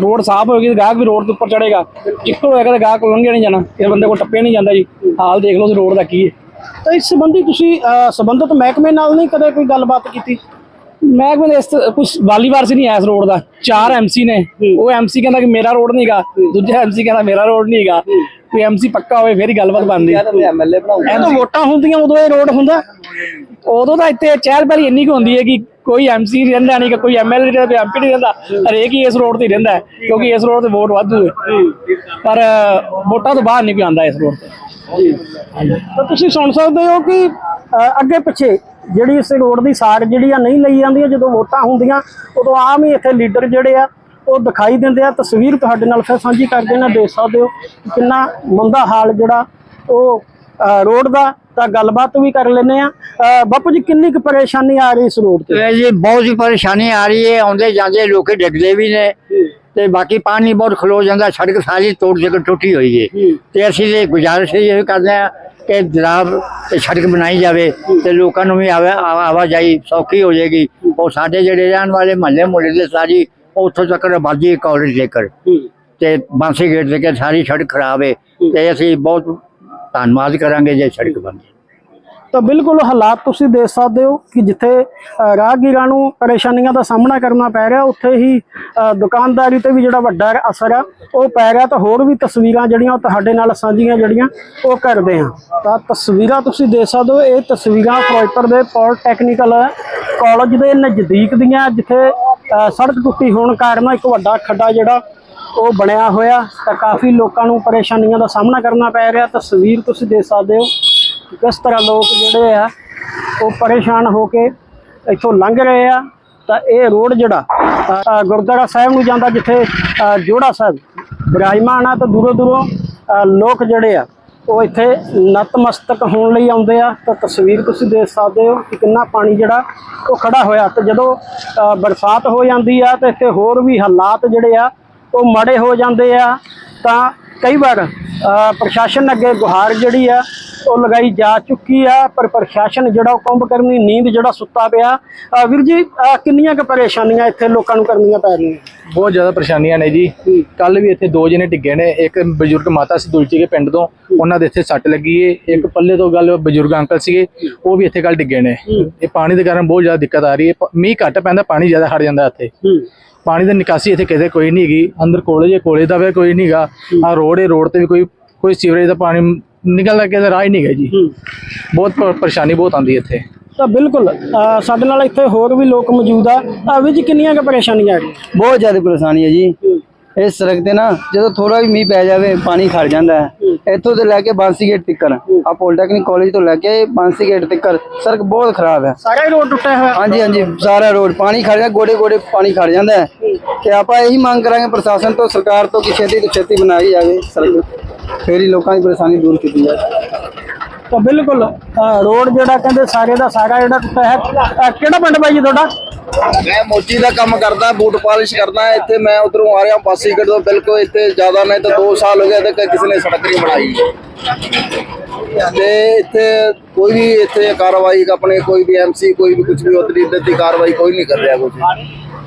ਰੋਡ ਸਾਫ਼ ਹੋਏਗੀ ਤੇ ਗਾਹਕ ਵੀ ਰੋਡ ਦੇ ਉੱਪਰ ਚੜੇਗਾ ਚਿੱਕੜ ਹੋਏਗਾ ਤੇ ਗਾਹਕ ਲੰਘਿਆ ਨਹੀਂ ਜਾਣਾ। ਇਹ ਬੰਦੇ ਕੋਲ ਟੱਪਿਆ ਨਹੀਂ ਜਾਂਦਾ ਜੀ। ਹਾਲ ਦੇਖ ਲਓ ਉਸ ਰੋਡ ਦਾ ਕੀ ਹੈ। ਤਾਂ ਇਸ ਸੰਬੰਧੀ ਤੁਸੀਂ ਅ, ਸੰਬੰਧਿਤ ਮਹਿਕਮੇ ਨਾਲ ਨਹੀਂ ਕਦੇ ਕੋਈ ਗੱਲਬਾਤ ਕੀਤੀ? ਮੈਂ ਕਹਿੰਦਾ ਇਸ ਕੁਝ ਵਾਲੀਵਾਰ ਸੀ ਨਹੀਂ ਐਸ ਰੋਡ ਦਾ ਚਾਰ ਐਮਸੀ ਨੇ। ਉਹ ਐਮਸੀ ਕਹਿੰਦਾ ਕਿ ਮੇਰਾ ਰੋਡ ਨਹੀਂਗਾ ਦੂਜਾ ਐਮਸੀ ਕਹਿੰਦਾ ਮੇਰਾ ਰੋਡ ਨਹੀਂਗਾ ਕੋਈ ਐਮਸੀ ਪੱਕਾ ਹੋਵੇ ਫੇਰ ਹੀ ਗੱਲਬਾਤ ਬਣਦੀ। ਐਮਐਲਏ ਬਣਾਉਂਦੇ ਜਦੋਂ ਵੋਟਾਂ ਹੁੰਦੀਆਂ ਉਦੋਂ ਇਹ ਰੋਡ ਹੁੰਦਾ। ਉਦੋਂ ਤਾਂ ਇੱਥੇ ਚਹਿਲ ਪਹਿਲੀ ਇੰਨੀ ਕੁ ਹੁੰਦੀ ਹੈ ਕਿ ਕੋਈ ਐਮਸੀ ਰਹਿੰਦਾ ਨਹੀਂ ਕੋਈ ਐਮਐਲਏ ਰਹਿੰਦਾ ਕੋਈ ਐਮਪੀ ਨਹੀਂ ਰਹਿੰਦਾ। ਹਰੇਕ ਹੀ ਇਸ ਰੋਡ ਤੇ ਰਹਿੰਦਾ ਕਿਉਂਕਿ ਇਸ ਰੋਡ ਤੇ ਵੋਟ ਵਾਧੂ ਹੈ। ਪਰ ਵੋਟਾਂ ਤੋਂ ਬਾਹਰ ਨਹੀਂ ਕੋਈ ਆਉਂਦਾ ਇਸ ਰੋਡ ਤੇ। ਤਾਂ ਤੁਸੀਂ ਸੁਣ ਸਕਦੇ ਹੋ ਕਿ ਅੱਗੇ ਪਿੱਛੇ ਜਿਹੜੀ ਇਸ ਰੋਡ ਦੀ ਸਾਰ ਜਿਹੜੀ ਆ ਨਹੀਂ ਲਈ ਜਾਂਦੀ ਜਦੋਂ ਵੋਟਾਂ ਹੁੰਦੀਆਂ ਉਦੋਂ ਆਮ ਹੀ ਇੱਥੇ ਲੀਡਰ ਜਿਹੜੇ ਆ ਉਹ ਦਿਖਾਈ ਦਿੰਦੇ ਆ। ਤਸਵੀਰ ਤੁਹਾਡੇ ਨਾਲ ਫਿਰ ਸਾਂਝੀ ਕਰਦੇ ਨੇ ਦੇਖ ਸਕਦੇ ਹੋ ਕਿੰਨਾ ਮੰਦਾ ਹਾਲ ਜਿਹੜਾ ਉਹ ਰੋਡ ਦਾ ਤਾਂ ਗੱਲਬਾਤ ਵੀ ਕਰ ਲੈਨੇ ਆ ਬਾਪੂ ਜੀ ਕਿੰਨੀ ਕੁ ਪਰੇਸ਼ਾਨੀ ਆ ਰਹੀ ਇਸ ਰੋਡ ਤੇ? ਇਹ ਜੀ ਬਹੁਤ ਹੀ ਪਰੇਸ਼ਾਨੀ ਆ ਰਹੀ ਹੈ ਆਉਂਦੇ ਜਾਂਦੇ ਲੋਕੀ ਡਿੱਗਦੇ ਵੀ ਨੇ ਤੇ ਬਾਕੀ ਪਾਣੀ ਬਹੁਤ ਖਲੋ ਜਾਂਦਾ ਸੜਕ ਸਾਰੀ ਤੋੜ ਕੇ ਟੁੱਟੀ ਹੋਈ ਹੈ। ਤੇ ਅਸੀਂ ਤੇ ਗੁਜ਼ਾਰਿਸ਼ ਇਹ ਕਰਦੇ ਆ ਕਿ ਜਨਾਬ ਇਹ ਸੜਕ ਬਣਾਈ ਜਾਵੇ ਤੇ ਲੋਕਾਂ ਨੂੰ ਵੀ ਆਵਾ ਆਵਾ- ਆਵਾਜਾਈ ਸੌਖੀ ਹੋ ਜਾਏਗੀ। ਉਹ ਸਾਡੇ ਜਿਹੜੇ ਰਹਿਣ ਵਾਲੇ ਮਹੱਲੇ ਮੁਹੱਲੇ ਦੇ ਸਾਰੀ ਉੱਥੋਂ ਤੱਕ ਆਬਾਦੀ ਕਾਲਜ ਜੇਕਰ ਤੇ ਬਾਂਸੀ ਗੇਟ ਦੇ ਕੇ ਸਾਰੀ ਸੜਕ ਖਰਾਬ ਹੈ ਤੇ ਅਸੀਂ ਬਹੁਤ ਧੰਨਵਾਦ ਕਰਾਂਗੇ ਜੇ ਸੜਕ ਬਣ ਜਾਏ। ਤਾਂ ਬਿਲਕੁਲ ਹਾਲਾਤ ਤੁਸੀਂ ਦੇਖ ਸਕਦੇ ਹੋ ਕਿ ਜਿੱਥੇ ਰਾਹਗੀਰਾਂ ਨੂੰ ਪਰੇਸ਼ਾਨੀਆਂ ਦਾ ਸਾਹਮਣਾ ਕਰਨਾ ਪੈ ਰਿਹਾ, ਉੱਥੇ ਹੀ ਦੁਕਾਨਦਾਰੀ ਤੇ ਵੀ ਜਿਹੜਾ ਵੱਡਾ ਅਸਰ ਆ, ਉਹ ਪੈ ਰਿਹਾ ਤਾਂ ਹੋਰ ਵੀ ਤਸਵੀਰਾਂ ਜਿਹੜੀਆਂ ਉਹ ਤੁਹਾਡੇ ਨਾਲ ਸਾਂਝੀਆਂ ਜਿਹੜੀਆਂ ਉਹ ਕਰਦੇ ਹਾਂ। ਤਾਂ ਤਸਵੀਰਾਂ ਤੁਸੀਂ ਦੇਖ ਸਕਦੇ ਹੋ, ਇਹ ਤਸਵੀਰਾਂ ਫਿਰੋਜ਼ਪੁਰ ਦੇ ਪੋਲੀਟੈਕਨੀਕਲ ਕਾਲਜ ਦੇ ਨਜ਼ਦੀਕ ਦੀਆਂ, ਜਿੱਥੇ ਸੜਕ ਟੁੱਟੀ ਹੋਣ ਕਾਰਨ ਇੱਕ ਵੱਡਾ ਖੱਡਾ ਜਿਹੜਾ ਉਹ ਬਣਿਆ ਹੋਇਆ, ਤਾਂ ਕਾਫੀ ਲੋਕਾਂ ਨੂੰ ਪਰੇਸ਼ਾਨੀਆਂ ਦਾ ਸਾਹਮਣਾ ਕਰਨਾ ਪੈ ਰਿਹਾ। ਤਸਵੀਰ ਤੁਸੀਂ ਦੇਖ ਸਕਦੇ ਹੋ। ਕਿਸ ਤਰ੍ਹਾਂ ਲੋਕ ਜਿਹੜੇ ਆ, ਉਹ ਪਰੇਸ਼ਾਨ ਹੋ ਕੇ ਇੱਥੋਂ ਲੰਘ ਰਹੇ ਆ, ਤਾਂ ਇਹ ਰੋਡ ਜਿਹੜਾ ਗੁਰਦੁਆਰਾ ਸਾਹਿਬ ਨੂੰ ਜਾਂਦਾ ਜਿੱਥੇ ਜੋੜਾ ਸਾਹਿਬ ਵਿਰਾਜਮਾਨ ਆ ਤਾਂ ਦੂਰੋਂ ਦੂਰੋਂ ਲੋਕ ਜਿਹੜੇ ਆ, ਉਹ ਇੱਥੇ ਨਤਮਸਤਕ ਹੋਣ ਲਈ ਆਉਂਦੇ ਆ। ਤਾਂ ਤਸਵੀਰ ਤੁਸੀਂ ਦੇਖ ਸਕਦੇ ਹੋ ਕਿ ਕਿੰਨਾ ਪਾਣੀ ਜਿਹੜਾ, ਉਹ ਖੜਾ ਹੋਇਆ। ਤੇ ਜਦੋਂ ਬਰਸਾਤ ਹੋ ਜਾਂਦੀ ਆ, ਤੇ ਇੱਥੇ ਹੋਰ ਵੀ ਹਾਲਾਤ ਜਿਹੜੇ ਆ, ਉਹ ਮਾੜੇ ਹੋ ਜਾਂਦੇ ਆ। ਤਾਂ ਕਈ ਵਾਰ ਪ੍ਰਸ਼ਾਸਨ ਅੱਗੇ ਗੁਹਾਰ ਜਿਹੜੀ ਆ ਉਹ ਲਗਾਈ ਜਾ ਚੁੱਕੀ ਆ ਪਰ ਪ੍ਰਸ਼ਾਸਨ ਜਿਹੜਾ ਉਹ ਕੁੰਭ ਕਰਨੀ ਨੀਂਦ ਜਿਹੜਾ ਸੁੱਤਾ ਪਿਆ ਵੀਰ ਜੀ ਕਿੰਨੀਆਂ ਕੁ ਪਰੇਸ਼ਾਨੀਆਂ ਇੱਥੇ ਲੋਕਾਂ ਨੂੰ ਕਰਨੀਆਂ ਪੈ ਰਹੀਆਂ? ਬਹੁਤ ਜ਼ਿਆਦਾ ਪਰੇਸ਼ਾਨੀਆਂ ਨੇ ਜੀ। ਕੱਲ ਵੀ ਇੱਥੇ ਦੋ ਜਣੇ ਡਿੱਗੇ ਨੇ ਇੱਕ ਬਜ਼ੁਰਗ ਮਾਤਾ ਸੀ ਦੁਲਚੀ ਦੇ ਪਿੰਡ ਤੋਂ ਉਹਨਾਂ ਦੇ ਇੱਥੇ ਸੱਟ ਲੱਗੀ ਏ ਇੱਕ ਪੱਲੇ ਤੋਂ ਗੱਲ ਬਜ਼ੁਰਗ ਅੰਕਲ ਸੀਗੇ ਉਹ ਵੀ ਇੱਥੇ ਕੱਲ ਡਿੱਗੇ ਨੇ। ਇਹ ਪਾਣੀ ਦੇ ਕਾਰਨ ਬਹੁਤ ਜ਼ਿਆਦਾ ਦਿੱਕਤ ਆ ਰਹੀ ਹੈ ਮੀਂਹ ਘੱਟ ਪੈਂਦਾ ਪਾਣੀ ਜ਼ਿਆਦਾ ਖੜ ਜਾਂਦਾ ਇੱਥੇ। ਪਾਣੀ ਦੀ ਨਿਕਾਸੀ ਇੱਥੇ ਕਿਤੇ ਕੋਈ ਨਹੀਂ ਹੈਗੀ। ਅੰਦਰ ਕੋਲੇ ਜੇ ਕੋਲੇ ਦਾ ਵੀ ਕੋਈ ਨਹੀਂਗਾ ਆ ਰੋਡ ਹੈ ਰੋਡ ਤੇ ਵੀ ਕੋਈ ਕੋਈ ਸੀਵਰੇਜ ਦਾ ਪਾਣੀ ਨਿਕਲਦਾ ਕਿਸੇ ਰਾਹ ਹੀ ਨਹੀਂ ਹੈ ਜੀ। ਬਹੁਤ ਪਰੇਸ਼ਾਨੀ ਬਹੁਤ ਆਉਂਦੀ ਇੱਥੇ। ਤਾਂ ਬਿਲਕੁਲ ਸਾਡੇ ਨਾਲ ਇੱਥੇ ਹੋਰ ਵੀ ਲੋਕ ਮੌਜੂਦ ਆ। ਵੀਰ ਜੀ ਕਿੰਨੀਆਂ ਕੁ ਪਰੇਸ਼ਾਨੀਆਂ ਆ ਬਹੁਤ ਜ਼ਿਆਦਾ ਪਰੇਸ਼ਾਨੀ ਹੈ ਜੀ। ਇਸ ਸੜਕ ਤੇ ਨਾ ਜਦੋਂ ਥੋੜਾ ਵੀ ਮੀਂਹ ਪੈ ਜਾਵੇ ਪਾਣੀ ਖੜ ਜਾਂਦਾ ਹੈ। ਇੱਥੋਂ ਤੋਂ ਲੈ ਕੇ ਬਾਂਸੀ ਗੇਟ ਤੱਕ ਆ ਪੋਲੀਟੈਕਨਿਕ ਕਾਲਜ ਤੋਂ ਲੈ ਕੇ ਬਾਂਸੀ ਗੇਟ ਤੱਕ ਸੜਕ ਬਹੁਤ ਖਰਾਬ ਹੈ। ਸਾਰਾ ਹੀ ਰੋਡ ਟੁੱਟਿਆ ਹੋਇਆ। ਹਾਂਜੀ ਹਾਂਜੀ ਸਾਰਾ ਰੋਡ। ਪਾਣੀ ਖੜ ਜਾਂਦਾ ਗੋਡੇ ਗੋਡੇ ਪਾਣੀ ਖੜ ਜਾਂਦਾ ਹੈ। ਤੇ ਆਪਾਂ ਇਹੀ ਮੰਗ ਕਰਾਂਗੇ ਪ੍ਰਸ਼ਾਸਨ ਤੋਂ ਸਰਕਾਰ ਤੋਂ ਕਿ ਛੇਤੀ ਤੋਂ ਛੇਤੀ ਬਣਾਈ ਜਾਵੇ ਸੜਕ। ਫੇਰ ਹੀ ਲੋਕਾਂ ਦੀ ਪਰੇਸ਼ਾਨੀ ਦੂਰ ਕੀਤੀ ਜਾਵੇ। ਤਾਂ ਬਿਲਕੁਲ ਰੋਡ ਜਿਹੜਾ ਕਹਿੰਦੇ ਸਾਰੇ ਦਾ ਸਾਰਾ ਜਿਹੜਾ ਟੁੱਟਿਆ ਹੈ ਕਿਹੜਾ ਪਿੰਡ ਬਾਈ ਜੀ ਤੁਹਾਡਾ? ਮੈਂ ਮੋਚੀ ਦਾ ਕੰਮ ਕਰਦਾ, ਬੂਟ ਪਾਲਿਸ਼ ਕਰਦਾ, ਇੱਥੇ ਮੈਂ ਉਧਰੋਂ ਆ ਰਿਹਾ ਪਾਸੀਗੜ ਤੋਂ ਬਿਲਕੁਲ ਇੱਥੇ ਜ਼ਿਆਦਾ ਨਹੀਂ ਤਾਂ 2 ਸਾਲ ਹੋ ਗਏ ਤੇ ਕਿਸੇ ਨੇ ਸੜਕ ਨਹੀਂ ਬਣਾਈ। ਤੇ ਇੱਥੇ ਕੋਈ ਵੀ ਇੱਥੇ ਕਾਰਵਾਈ, ਆਪਣੇ ਕੋਈ ਵੀ ਐਮਸੀ ਕੋਈ ਵੀ ਕੁਝ ਵੀ ਉਤਰੀ ਇੱਧਰ ਦੀ ਕਾਰਵਾਈ ਕੋਈ ਨਹੀਂ ਕਰ ਰਿਹਾ ਕੁਝ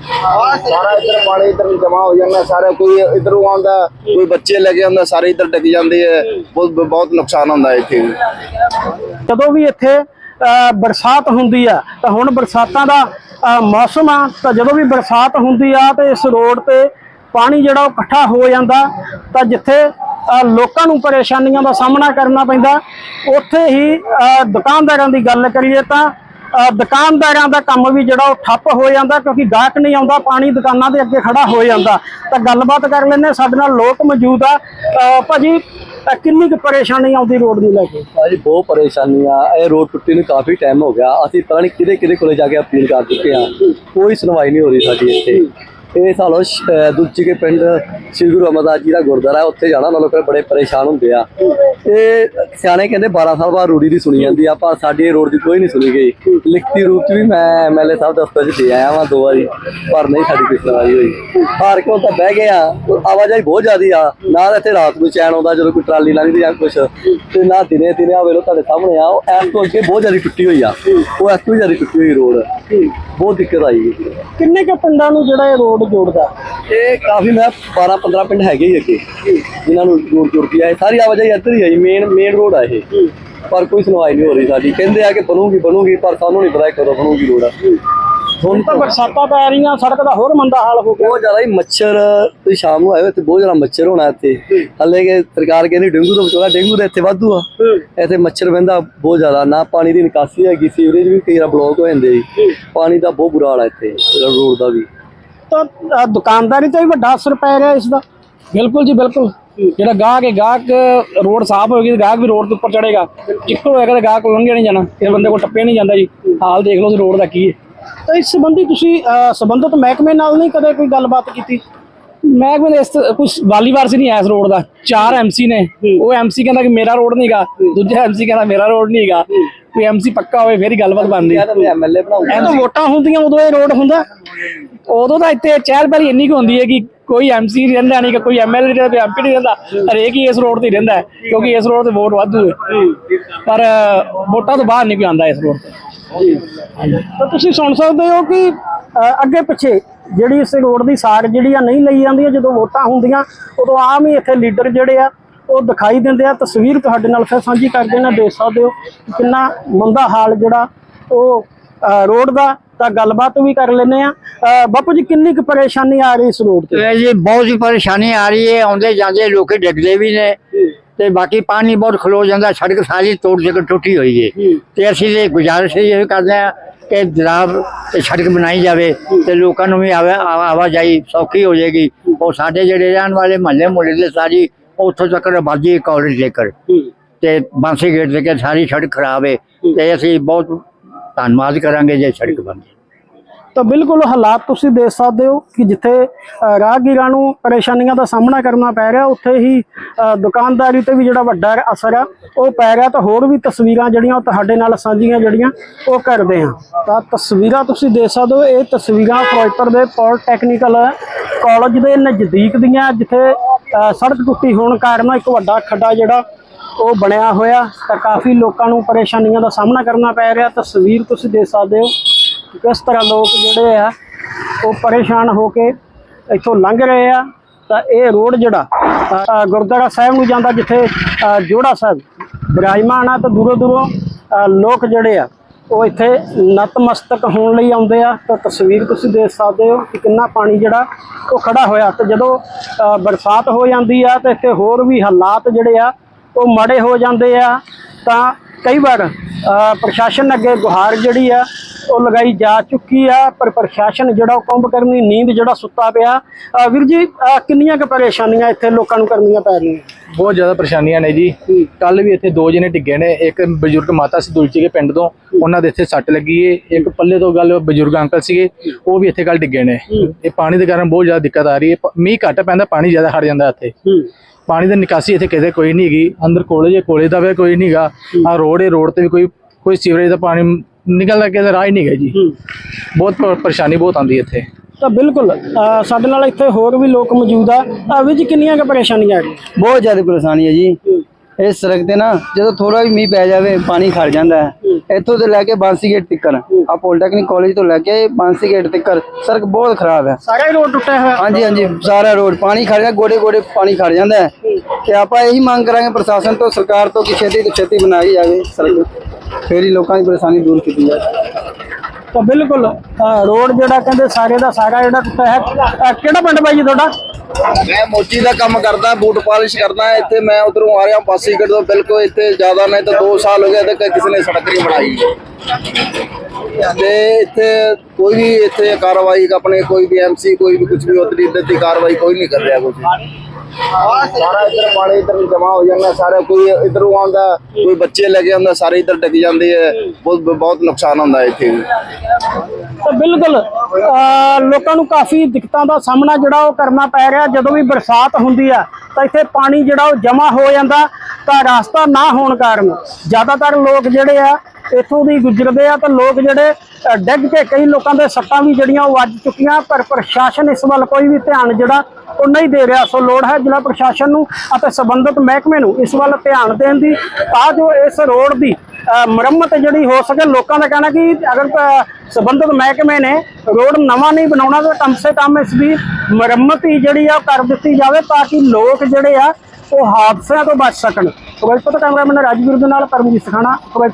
ਸਾਰਾ ਇੱਧਰ ਪਾਣੀ ਇੱਧਰ ਜਮਾ ਹੋ ਜਾਂਦਾ, ਸਾਰਾ ਕੋਈ ਇੱਧਰੋਂ ਆਉਂਦਾ, ਕੋਈ ਬੱਚੇ ਲੈ ਕੇ ਆਉਂਦਾ, ਸਾਰੇ ਇੱਧਰ ਡਿੱਗ ਜਾਂਦੇ ਹੈ ਬਹੁਤ ਬਹੁਤ ਨੁਕਸਾਨ ਹੁੰਦਾ ਇੱਥੇ ਜਦੋਂ ਵੀ ਇੱਥੇ ਬਰਸਾਤ ਹੁੰਦੀ ਆ, ਤਾਂ ਹੁਣ ਬਰਸਾਤਾਂ ਦਾ ਮੌਸਮ ਆ, ਤਾਂ ਜਦੋਂ ਵੀ ਬਰਸਾਤ ਹੁੰਦੀ ਆ, ਤੇ ਇਸ ਰੋਡ ਤੇ ਪਾਣੀ ਜਿਹੜਾ ਉਹ ਇਕੱਠਾ ਹੋ ਜਾਂਦਾ, ਤਾਂ ਜਿੱਥੇ ਲੋਕਾਂ ਨੂੰ ਪਰੇਸ਼ਾਨੀਆਂ ਦਾ ਸਾਹਮਣਾ ਕਰਨਾ ਪੈਂਦਾ, ਉੱਥੇ ਹੀ ਦੁਕਾਨਦਾਰਾਂ ਦੀ ਗੱਲ ਕਰੀਏ ਤਾਂ ਦੁਕਾਨਦਾਰਾਂ ਦਾ ਕੰਮ ਵੀ ਜਿਹੜਾ ਉਹ ਠੱਪ ਹੋ ਜਾਂਦਾ ਕਿਉਂਕਿ ਗਾਹਕ ਨਹੀਂ ਆਉਂਦਾ ਪਾਣੀ ਦੁਕਾਨਾਂ ਦੇ ਅੱਗੇ ਖੜਾ ਹੋ ਜਾਂਦਾ। ਤਾਂ ਗੱਲਬਾਤ ਕਰ ਲੈਂਦੇ ਸਾਡੇ ਨਾਲ ਲੋਕ ਮੌਜੂਦ ਆ। ਅ, ਭਾਜੀ ਕਿੰਨੀ ਕੁ ਪਰੇਸ਼ਾਨੀ ਆਉਂਦੀ ਰੋਡ ਦੀ ਲੈ ਕੇ? ਭਾਜੀ ਬਹੁਤ ਪਰੇਸ਼ਾਨੀ ਆ। ਇਹ ਰੋਡ ਟੁੱਟੀ ਨੂੰ ਕਾਫੀ ਟਾਈਮ ਹੋ ਗਿਆ। ਅਸੀਂ ਪਤਾ ਨਹੀਂ ਕਿਹਦੇ ਕਿਹਦੇ ਕੋਲੇ ਜਾ ਕੇ ਅਪੀਲ ਕਰ ਚੁੱਕੇ ਆ ਕੋਈ ਸੁਣਵਾਈ ਨਹੀਂ ਹੋ ਰਹੀ ਸਾਡੀ ਇੱਥੇ। ਇਹ ਸਾਲੋ ਦੁੱਚੀ ਕੇ ਪਿੰਡ ਸ੍ਰੀ ਗੁਰੂ ਅਮਰਦਾਸ ਜੀ ਦਾ ਗੁਰਦੁਆਰਾ ਉੱਥੇ ਜਾਣਾ ਨਾ ਲੋਕ ਬੜੇ ਪਰੇਸ਼ਾਨ ਹੁੰਦੇ ਆ। ਇਹ ਸਿਆਣੇ ਕਹਿੰਦੇ 12 ਸਾਲ ਬਾਅਦ ਰੂੜੀ ਦੀ ਸੁਣੀ ਜਾਂਦੀ ਆ ਪਰ ਸਾਡੀ ਰੋਡ ਦੀ ਕੋਈ ਨਹੀਂ ਸੁਣੀ ਗਈ। ਲਿਖਤੀ ਰੂਪ ਚ ਵੀ ਮੈਂ ਐਮਐਲਏ ਸਾਹਿਬ ਦਫ਼ਤਰ ਚ ਦੇ ਆਇਆ ਵਾਂ ਦੋ ਵਾਰੀ, ਪਰ ਨਹੀਂ ਸਾਡੀ ਕੋਈ ਸੁਣਵਾਈ ਹੋਈ। ਹਾਰ ਕੇ ਤਾਂ ਬਹਿ ਗਏ ਆ, ਆਵਾਜਾਈ ਬਹੁਤ ਜ਼ਿਆਦੀ ਆ ਨਾ ਇੱਥੇ ਰਾਤ ਨੂੰ ਚੈਨ ਆਉਂਦਾ ਜਦੋਂ ਕੋਈ ਟਰਾਲੀ ਲੰਘਦੀ ਜਾਂ ਕੁਛ, ਤੇ ਨਾ ਦਿਨੇ ਦਿਨੇ ਆ ਵੇਲੋ ਤੁਹਾਡੇ ਸਾਹਮਣੇ ਆ, ਉਹ ਐਸ ਤੋਂ ਅੱਗੇ ਬਹੁਤ ਜ਼ਿਆਦਾ ਟੁੱਟੀ ਹੋਈ ਆ, ਉਹ ਐਸ ਤੋਂ ਜ਼ਿਆਦਾ ਟੁੱਟੀ ਹੋਈ ਰੋਡ। ਬਹੁਤ ਦਿੱਕਤ ਆਈ। ਕਿੰਨੇ ਕੁ ਪਿੰਡਾਂ ਨੂੰ ਜਿਹੜਾ ਇਹ ਰੋਡ ਜੋੜਦਾ। ਇਹ ਕਾਫੀ ਮੈਂ 12 15 ਪਿੰਡ ਹੈਗੇ ਹੀ ਅੱਗੇ ਜਿਨ੍ਹਾਂ ਨੂੰ ਜੋੜ ਜੁੜਦੀ ਆ ਇਹ ਸਾਰੀ ਆਵਾਜਾਈ ਇੱਧਰ ਹੀ ਆਈ ਮੇਨ ਮੇਨ ਰੋਡ ਆ ਇਹ। ਪਰ ਕੋਈ ਸੁਣਵਾਈ ਨਹੀਂ ਹੋ ਰਹੀ ਸਾਡੀ। ਕਹਿੰਦੇ ਆ ਕਿ ਬਣੂਗੀ ਬਣੂਗੀ ਪਰ ਸਾਨੂੰ ਨਹੀਂ ਪਤਾ ਕਦੋਂ ਬਣੂਗੀ ਰੋਡ ਹੁਣ ਤਾਂ ਬਰਸਾਤਾਂ ਪੈ ਰਹੀਆਂ ਸੜਕ ਦਾ ਹੋਰ ਮੰਦਾ ਹਾਲ ਹੋ ਗਿਆ। ਬਹੁਤ ਜ਼ਿਆਦਾ ਹੀ ਮੱਛਰ ਤੁਸੀਂ ਸ਼ਾਮ ਨੂੰ ਆਏ ਹੋ ਇੱਥੇ ਬਹੁਤ ਜ਼ਿਆਦਾ ਮੱਛਰ ਹੋਣਾ ਇੱਥੇ। ਹੱਲੇ ਕਿ ਸਰਕਾਰ ਕਹਿੰਦੀ ਡੇਂਗੂ ਤੋਂ ਬਚਾਉਣਾ ਡੇਂਗੂ ਤਾਂ ਇੱਥੇ ਵਾਧੂ ਆ। ਇੱਥੇ ਮੱਛਰ ਬਹਿੰਦਾ ਬਹੁਤ ਜ਼ਿਆਦਾ। ਨਾ ਪਾਣੀ ਦੀ ਨਿਕਾਸੀ ਹੈਗੀ ਸੀਵਰੇਜ ਵੀ ਕਈ ਵਾਰ ਬਲੌਕ ਹੋ ਜਾਂਦੇ ਜੀ। ਪਾਣੀ ਦਾ ਬਹੁਤ ਬੁਰਾ ਹਾਲ ਹੈ ਇੱਥੇ ਰੋਡ ਦਾ ਵੀ। ਤਾਂ ਅ, ਦੁਕਾਨਦਾਰੀ ਤੇ ਵੀ ਵੱਡਾ ਅਸਰ ਪੈ ਰਿਹਾ ਇਸ ਦਾ ਬਿਲਕੁਲ ਜੀ ਬਿਲਕੁਲ। ਜਿਹੜਾ ਗਾਹਕ ਹੈ ਗਾਹਕ ਰੋਡ ਸਾਫ਼ ਹੋਏਗੀ ਤੇ ਗਾਹਕ ਵੀ ਰੋਡ ਦੇ ਉੱਪਰ ਚੜੇਗਾ ਇੱਕੋ ਹੋਏਗਾ ਤੇ ਗਾਹਕ ਲੰਘਿਆ ਨਹੀਂ ਜਾਣਾ। ਇਹ ਬੰਦੇ ਕੋਲ ਟੱਪਿਆ ਨਹੀਂ ਜਾਂਦਾ ਜੀ। ਹਾਲ ਦੇਖ ਲਓ ਉਸ ਰੋਡ ਦਾ ਕੀ ਹੈ। ਤਾਂ ਇਸ ਸੰਬੰਧੀ ਤੁਸੀਂ ਅ, ਸੰਬੰਧਿਤ ਮਹਿਕਮੇ ਨਾਲ ਨਹੀਂ ਕਦੇ ਕੋਈ ਗੱਲਬਾਤ ਕੀਤੀ? ਮੈਂ ਕਹਿੰਦਾ ਇਸ ਕੁਝ ਵਾਲੀ ਵਾਰਸ ਨਹੀਂ ਆਇਆ ਇਸ ਰੋਡ ਦਾ। ਚਾਰ ਐਮਸੀ ਨੇ। ਉਹ ਐਮਸੀ ਕਹਿੰਦਾ ਕਿ ਮੇਰਾ ਰੋਡ ਨਹੀਂਗਾ ਦੂਜਾ ਐਮਸੀ ਕਹਿੰਦਾ ਮੇਰਾ ਰੋਡ ਨਹੀਂਗਾ ਕੋਈ ਐਮਸੀ ਪੱਕਾ ਹੋਵੇ ਫੇਰ ਹੀ ਗੱਲਬਾਤ ਬਣਦੀ। ਐਮਐਲਏ ਬਣਾਉਂਦੇ। ਜਦੋਂ ਵੋਟਾਂ ਹੁੰਦੀਆਂ ਉਦੋਂ ਇਹ ਰੋਡ ਹੁੰਦਾ। ਉਦੋਂ ਤਾਂ ਇੱਥੇ ਚਹਿਲ ਪਹਿਲੀ ਇੰਨੀ ਕੁ ਹੁੰਦੀ ਹੈ ਕਿ ਕੋਈ ਐਮਸੀ ਰਹਿੰਦਾ ਨਹੀਂ ਕਿ ਕੋਈ ਐਮਐਲਏ ਰਹਿੰਦਾ ਕੋਈ ਐਮਪੀ ਨਹੀਂ ਰਹਿੰਦਾ। ਹਰੇਕ ਹੀ ਇਸ ਰੋਡ ਤੇ ਰਹਿੰਦਾ ਕਿਉਂਕਿ ਇਸ ਰੋਡ ਤੇ ਵੋਟ ਵਾਧੂ ਹੈ। ਪਰ ਵੋਟਾਂ ਤੋਂ ਬਾਹਰ ਨਹੀਂ ਕੋਈ ਆਉਂਦਾ ਇਸ ਰੋਡ ਤੇ। ਤਾਂ ਤੁਸੀਂ ਸੁਣ ਸਕਦੇ ਹੋ ਕਿ ਅੱਗੇ ਪਿੱਛੇ ਜਿਹੜੀ ਇਸ ਰੋਡ ਦੀ ਸਾਰ ਜਿਹੜੀ ਆ ਨਹੀਂ ਲਈ ਜਾਂਦੀ ਜਦੋਂ ਵੋਟਾਂ ਹੁੰਦੀਆਂ ਉਦੋਂ ਆਮ ਹੀ ਇੱਥੇ ਲੀਡਰ ਜਿਹੜੇ ਆ ਉਹ ਦਿਖਾਈ ਦਿੰਦੇ ਆ ਤਸਵੀਰ ਤੁਹਾਡੇ ਨਾਲ ਫਿਰ ਸਾਂਝੀ ਕਰਦੇ ਨੇ ਦੇਖ ਸਕਦੇ ਹੋ ਕਿ ਕਿੰਨਾ ਮੰਦਾ ਹਾਲ ਜਿਹੜਾ ਉਹ ਰੋਡ ਦਾ ਤਾਂ ਗੱਲਬਾਤ ਵੀ ਕਰ ਲੈਨੇ ਆ। ਬਾਪੂ ਜੀ ਕਿੰਨੀ ਕੁ ਪਰੇਸ਼ਾਨੀ ਆ ਰਹੀ ਇਸ ਰੋਡ ਤੇ? ਇਹ ਜੀ ਬਹੁਤ ਹੀ ਪਰੇਸ਼ਾਨੀ ਆ ਰਹੀ ਹੈ ਆਉਂਦੇ ਜਾਂਦੇ ਲੋਕੀ ਡਿੱਗਦੇ ਵੀ ਨੇ ਤੇ ਬਾਕੀ ਪਾਣੀ ਬਹੁਤ ਖਲੋ ਜਾਂਦਾ ਸੜਕ ਸਾਰੀ ਤੋੜ ਕੇ ਟੁੱਟੀ ਹੋਈ ਹੈ। ਤੇ ਅਸੀਂ ਤੇ ਗੁਜ਼ਾਰਿਸ਼ ਇਹ ਕਰਦੇ ਆ ਕਿ ਜਨਾਬ ਇਹ ਸੜਕ ਬਣਾਈ ਜਾਵੇ ਤੇ ਲੋਕਾਂ ਨੂੰ ਵੀ ਆਵਾ- ਆਵਾ- ਆਵਾਜਾਈ ਸੌਖੀ ਹੋ ਜਾਏਗੀ। ਉਹ ਸਾਡੇ ਜਿਹੜੇ ਰਹਿਣ ਵਾਲੇ ਮਹੱਲੇ ਮੁਹੱਲੇ ਦੇ ਸਾਰੀ ਉੱਥੋਂ ਤੱਕ ਆਬਾਦੀ ਕਾਲਜ ਜੇਕਰ ਤੇ ਬਾਂਸੀ ਗੇਟ ਦੇ ਕੇ ਸਾਰੀ ਸੜਕ ਖਰਾਬ ਹੈ। ਤੇ ਅਸੀਂ ਬਹੁਤ ਧੰਨਵਾਦ ਕਰਾਂਗੇ ਜੇ ਸੜਕ ਬਣ ਜਾਏ ਤਾਂ ਬਿਲਕੁਲ ਹਾਲਾਤ ਤੁਸੀਂ ਦੇਖ ਸਕਦੇ ਹੋ ਕਿ ਜਿੱਥੇ ਰਾਹਗੀਰਾਂ ਨੂੰ ਪਰੇਸ਼ਾਨੀਆਂ ਦਾ ਸਾਹਮਣਾ ਕਰਨਾ ਪੈ ਰਿਹਾ, ਉੱਥੇ ਹੀ ਦੁਕਾਨਦਾਰੀ ਤੇ ਵੀ ਜਿਹੜਾ ਵੱਡਾ ਅਸਰ ਆ, ਉਹ ਪੈ ਰਿਹਾ ਤਾਂ ਹੋਰ ਵੀ ਤਸਵੀਰਾਂ ਜਿਹੜੀਆਂ ਉਹ ਤੁਹਾਡੇ ਨਾਲ ਸਾਂਝੀਆਂ ਜਿਹੜੀਆਂ ਉਹ ਕਰਦੇ ਹਾਂ। ਤਾਂ ਤਸਵੀਰਾਂ ਤੁਸੀਂ ਦੇਖ ਸਕਦੇ ਹੋ, ਇਹ ਤਸਵੀਰਾਂ ਫਿਰੋਜ਼ਪੁਰ ਦੇ ਪੋਲੀਟੈਕਨੀਕਲ ਕਾਲਜ ਦੇ ਨਜ਼ਦੀਕ ਦੀਆਂ, ਜਿੱਥੇ ਸੜਕ ਟੁੱਟੀ ਹੋਣ ਕਾਰਨ ਇੱਕ ਵੱਡਾ ਖੱਡਾ ਜਿਹੜਾ ਉਹ ਬਣਿਆ ਹੋਇਆ, ਤਾਂ ਕਾਫੀ ਲੋਕਾਂ ਨੂੰ ਪਰੇਸ਼ਾਨੀਆਂ ਦਾ ਸਾਹਮਣਾ ਕਰਨਾ ਪੈ ਰਿਹਾ। ਤਸਵੀਰ ਤੁਸੀਂ ਦੇਖ ਸਕਦੇ ਹੋ। ਕਿਸ ਤਰ੍ਹਾਂ ਲੋਕ ਜਿਹੜੇ ਆ ਉਹ ਪਰੇਸ਼ਾਨ ਹੋ ਕੇ ਇੱਥੋਂ ਲੰਘ ਰਹੇ ਆ। ਤਾਂ ਇਹ ਰੋਡ ਜਿਹੜਾ ਗੁਰਦੁਆਰਾ ਸਾਹਿਬ ਨੂੰ ਜਾਂਦਾ ਜਿੱਥੇ ਜੋੜਾ ਸਾਹਿਬ ਬਿਰਾਜਮਾਨ ਆ ਤਾਂ ਦੂਰੋਂ ਦੂਰੋਂ ਲੋਕ ਜਿਹੜੇ ਆ ਉਹ ਇੱਥੇ ਨਤਮਸਤਕ ਹੋਣ ਲਈ ਆਉਂਦੇ ਆ। ਤਾਂ ਤਸਵੀਰ ਤੁਸੀਂ ਦੇਖ ਸਕਦੇ ਹੋ ਕਿ ਕਿੰਨਾ ਪਾਣੀ ਜਿਹੜਾ ਉਹ ਖੜਾ ਹੋਇਆ। ਤੇ ਜਦੋਂ ਬਰਸਾਤ ਹੋ ਜਾਂਦੀ ਆ ਤਾਂ ਇੱਥੇ ਹੋਰ ਵੀ ਹਾਲਾਤ ਜਿਹੜੇ ਆ ਉਹ ਮਾੜੇ ਹੋ ਜਾਂਦੇ ਆ। ਤਾਂ ਕਈ ਵਾਰ ਪ੍ਰਸ਼ਾਸਨ ਅੱਗੇ ਗੁਹਾਰ ਜਿਹੜੀ ਆ ਉਹ ਲਗਾਈ ਜਾ ਚੁੱਕੀ ਆ ਪਰ ਪ੍ਰਸ਼ਾਸਨ ਜਿਹੜਾ ਉਹ ਕੁੰਭ ਕਰਨੀ ਨੀਂਦ ਜਿਹੜਾ ਸੁੱਤਾ ਪਿਆ ਵੀਰ ਜੀ ਕਿੰਨੀਆਂ ਕੁ ਪਰੇਸ਼ਾਨੀਆਂ ਇੱਥੇ ਲੋਕਾਂ ਨੂੰ ਕਰਨੀਆਂ ਪੈ ਰਹੀਆਂ? ਬਹੁਤ ਜ਼ਿਆਦਾ ਪਰੇਸ਼ਾਨੀਆਂ ਨੇ ਜੀ। ਕੱਲ ਵੀ ਇੱਥੇ ਦੋ ਜਣੇ ਡਿੱਗੇ ਨੇ ਇੱਕ ਬਜ਼ੁਰਗ ਮਾਤਾ ਸੀ ਦੁਲਚੀ ਕੇ ਪਿੰਡ ਤੋਂ ਉਹਨਾਂ ਦੇ ਇੱਥੇ ਸੱਟ ਲੱਗੀ ਏ ਇੱਕ ਪੱਲੇ ਤੋਂ ਗੱਲ ਬਜ਼ੁਰਗ ਅੰਕਲ ਸੀਗੇ ਉਹ ਵੀ ਇੱਥੇ ਕੱਲ ਡਿੱਗੇ ਨੇ। ਇਹ ਪਾਣੀ ਦੇ ਕਾਰਨ ਬਹੁਤ ਜ਼ਿਆਦਾ ਦਿੱਕਤ ਆ ਰਹੀ ਹੈ ਮੀਂਹ ਘੱਟ ਪੈਂਦਾ ਪਾਣੀ ਜ਼ਿਆਦਾ ਖੜ ਜਾਂਦਾ ਇੱਥੇ। ਪਾਣੀ ਦੀ ਨਿਕਾਸੀ ਇੱਥੇ ਕਿਤੇ ਕੋਈ ਨਹੀਂ ਹੈਗੀ ਅੰਦਰ ਕੋਲੇ ਜੇ ਕੋਲੇ ਦਾ ਵੀ ਕੋਈ ਨਹੀਂਗਾ ਆ ਰੋਡ ਹੈ ਰੋਡ ਤੇ ਵੀ ਕੋਈ ਕੋਈ ਸੀਵਰੇਜ ਦਾ ਪਾਣੀ ਨਿਕਲਦਾ ਕਿਤੇ ਰਾਹ ਹੀ ਨਹੀਂ ਹੈ ਜੀ। ਬਹੁਤ ਪ- ਪਰੇਸ਼ਾਨੀ ਬਹੁਤ ਆਉਂਦੀ ਹੈ ਇੱਥੇ। ਤਾਂ ਬਿਲਕੁਲ ਅ, ਸਾਡੇ ਨਾਲ ਇੱਥੇ ਹੋਰ ਵੀ ਲੋਕ ਮੌਜੂਦ ਆ। ਅ, ਵੀਰ ਜੀ ਕਿੰਨੀਆਂ ਕੁ ਪਰੇਸ਼ਾਨੀਆਂ ਆ ਰਹੀਆਂ? ਬਹੁਤ ਜ਼ਿਆਦਾ ਪਰੇਸ਼ਾਨੀ ਹੈ ਜੀ। ਇਸ ਸੜਕ ਤੇ ਨਾ ਜਦੋਂ ਥੋੜਾ ਵੀ ਮੀਂਹ ਪੈ ਜਾਵੇ ਪਾਣੀ ਖੜ ਜਾਂਦਾ ਹੈ। ਇੱਥੋਂ ਤੋਂ ਲੈ ਕੇ ਬਾਂਸੀ ਗੇਟ ਤੱਕ ਆ ਪੋਲੀਟੈਕਨਿਕ ਕਾਲਜ ਤੋਂ ਲੈ ਕੇ ਬਾਂਸੀ ਗੇਟ ਤੱਕ ਸੜਕ ਬਹੁਤ ਖਰਾਬ ਹੈ। ਸਾਰਾ ਹੀ ਰੋਡ ਟੁੱਟਿਆ ਹੋਇਆ। ਹਾਂਜੀ ਹਾਂਜੀ ਸਾਰਾ ਰੋਡ। ਪਾਣੀ ਖੜ ਜਾਂਦਾ ਗੋਡੇ ਗੋਡੇ ਪਾਣੀ ਖੜ ਜਾਂਦਾ ਹੈ। ਤੇ ਆਪਾਂ ਇਹੀ ਮੰਗ ਕਰਾਂਗੇ ਪ੍ਰਸ਼ਾਸਨ ਤੋਂ ਸਰਕਾਰ ਤੋਂ ਕਿ ਛੇਤੀ ਤੋਂ ਛੇਤੀ ਬਣਾਈ ਜਾਵੇ ਸੜਕ। ਫੇਰ ਹੀ ਲੋਕਾਂ ਦੀ ਪਰੇਸ਼ਾਨੀ ਦੂਰ ਕੀਤੀ ਜਾਵੇ ਤਾਂ ਬਿਲਕੁਲ ਰੋਡ ਜਿਹੜਾ ਕਹਿੰਦੇ ਸਾਰੇ ਦਾ ਸਾਰਾ ਜਿਹੜਾ ਹੈ ਅ, ਕਿਹੜਾ ਪਿੰਡ ਬਾਈ ਜੀ ਤੁਹਾਡਾ? ਮੈਂ ਮੋਚੀ ਦਾ ਕੰਮ ਕਰਦਾ ਬੂਟ ਪਾਲਿਸ਼ ਕਰਦਾ ਇੱਥੇ ਮੈਂ ਉਧਰੋਂ ਆ ਰਿਹਾ ਪਾਸੀਗੜ ਤੋਂ ਬਿਲਕੁਲ ਇੱਥੇ ਜ਼ਿਆਦਾ ਨਹੀਂ ਤਾਂ 2 ਸਾਲ ਹੋ ਗਏ ਤੇ ਕਿਸੇ ਨੇ ਸੜਕ ਨਹੀਂ ਬਣਾਈ। ਤੇ ਇੱਥੇ ਕੋਈ ਵੀ ਇੱਥੇ ਕਾਰਵਾਈ ਆਪਣੇ ਕੋਈ ਵੀ ਐਮਸੀ ਕੋਈ ਵੀ ਕੁਝ ਵੀ ਉਤਰੀ ਇੱਧਰ ਦੀ ਕਾਰਵਾਈ ਕੋਈ ਨਹੀਂ ਕਰ ਰਿਹਾ ਕੁਝ ਸਾਰਾ ਇੱਧਰ ਪਾਣੀ ਇੱਧਰ ਜਮਾ ਹੋ ਜਾਂਦਾ ਸਾਰਾ ਕੋਈ ਇੱਧਰੋਂ ਆਉਂਦਾ, ਕੋਈ ਬੱਚੇ ਲੈ ਕੇ ਆਉਂਦਾ, ਸਾਰੇ ਇੱਧਰ ਡਿੱਗ ਜਾਂਦੇ ਹੈ ਬਹੁਤ ਬਹੁਤ ਨੁਕਸਾਨ ਹੁੰਦਾ ਇੱਥੇ ਤਾਂ ਬਿਲਕੁਲ, ਅਹ, ਲੋਕਾਂ ਨੂੰ ਕਾਫੀ ਦਿੱਕਤਾਂ ਦਾ ਸਾਹਮਣਾ ਜਿਹੜਾ ਉਹ ਕਰਨਾ ਪੈ ਰਿਹਾ। ਜਦੋਂ ਵੀ ਬਰਸਾਤ ਹੁੰਦੀ ਆ, ਤਾਂ ਇੱਥੇ ਪਾਣੀ ਜਿਹੜਾ ਉਹ ਜਮਾ ਹੋ ਜਾਂਦਾ, ਤਾਂ ਰਸਤਾ ਨਾ ਹੋਣ ਕਾਰਨ ਜ਼ਿਆਦਾਤਰ ਲੋਕ ਜਿਹੜੇ ਆ ਇੱਥੋਂ ਦੀ ਗੁਜ਼ਰਦੇ ਆ ਤਾਂ ਲੋਕ ਜਿਹੜੇ ਡਿੱਗ ਕੇ ਕਈ ਲੋਕਾਂ ਦੇ ਸੱਟਾਂ ਵੀ ਜਿਹੜੀਆਂ ਉਹ ਵੱਜ ਚੁੱਕੀਆਂ ਪਰ ਪ੍ਰਸ਼ਾਸਨ ਇਸ ਵੱਲ ਕੋਈ ਵੀ ਧਿਆਨ ਜਿਹੜਾ ਉਹ ਨਹੀਂ ਦੇ ਰਿਹਾ। ਸੋ ਲੋੜ ਹੈ ਜ਼ਿਲ੍ਹਾ ਪ੍ਰਸ਼ਾਸਨ ਨੂੰ ਅਤੇ ਸੰਬੰਧਿਤ ਮਹਿਕਮੇ ਨੂੰ ਇਸ ਵੱਲ ਧਿਆਨ ਦੇਣ ਦੀ ਤਾਂ ਜੋ ਇਸ ਰੋਡ ਦੀ ਮੁਰੰਮਤ ਜਿਹੜੀ ਹੋ ਸਕੇ। ਲੋਕਾਂ ਦਾ ਕਹਿਣਾ ਕਿ ਅਗਰ ਅਹ, ਸੰਬੰਧਿਤ ਮਹਿਕਮੇ ਨੇ ਰੋਡ ਨਵਾਂ ਨਹੀਂ ਬਣਾਉਣਾ ਤਾਂ ਕਮ ਸੇ ਕਮ ਇਸ ਦੀ ਮੁਰੰਮਤ ਹੀ ਜਿਹੜੀ ਆ ਉਹ ਕਰ ਦਿੱਤੀ ਜਾਵੇ ਤਾਂ ਕਿ ਲੋਕ ਜਿਹੜੇ ਆ ਉਹ ਹਾਦਸਿਆਂ ਤੋਂ ਬਚ ਸਕਣ। ਕਵੈਤ ਕੈਮਰਾਮੈਨ ਰਾਜਵੀਰ ਦੇ ਨਾਲ ਪਰਮਜੀਤ ਸਖਾਣਾ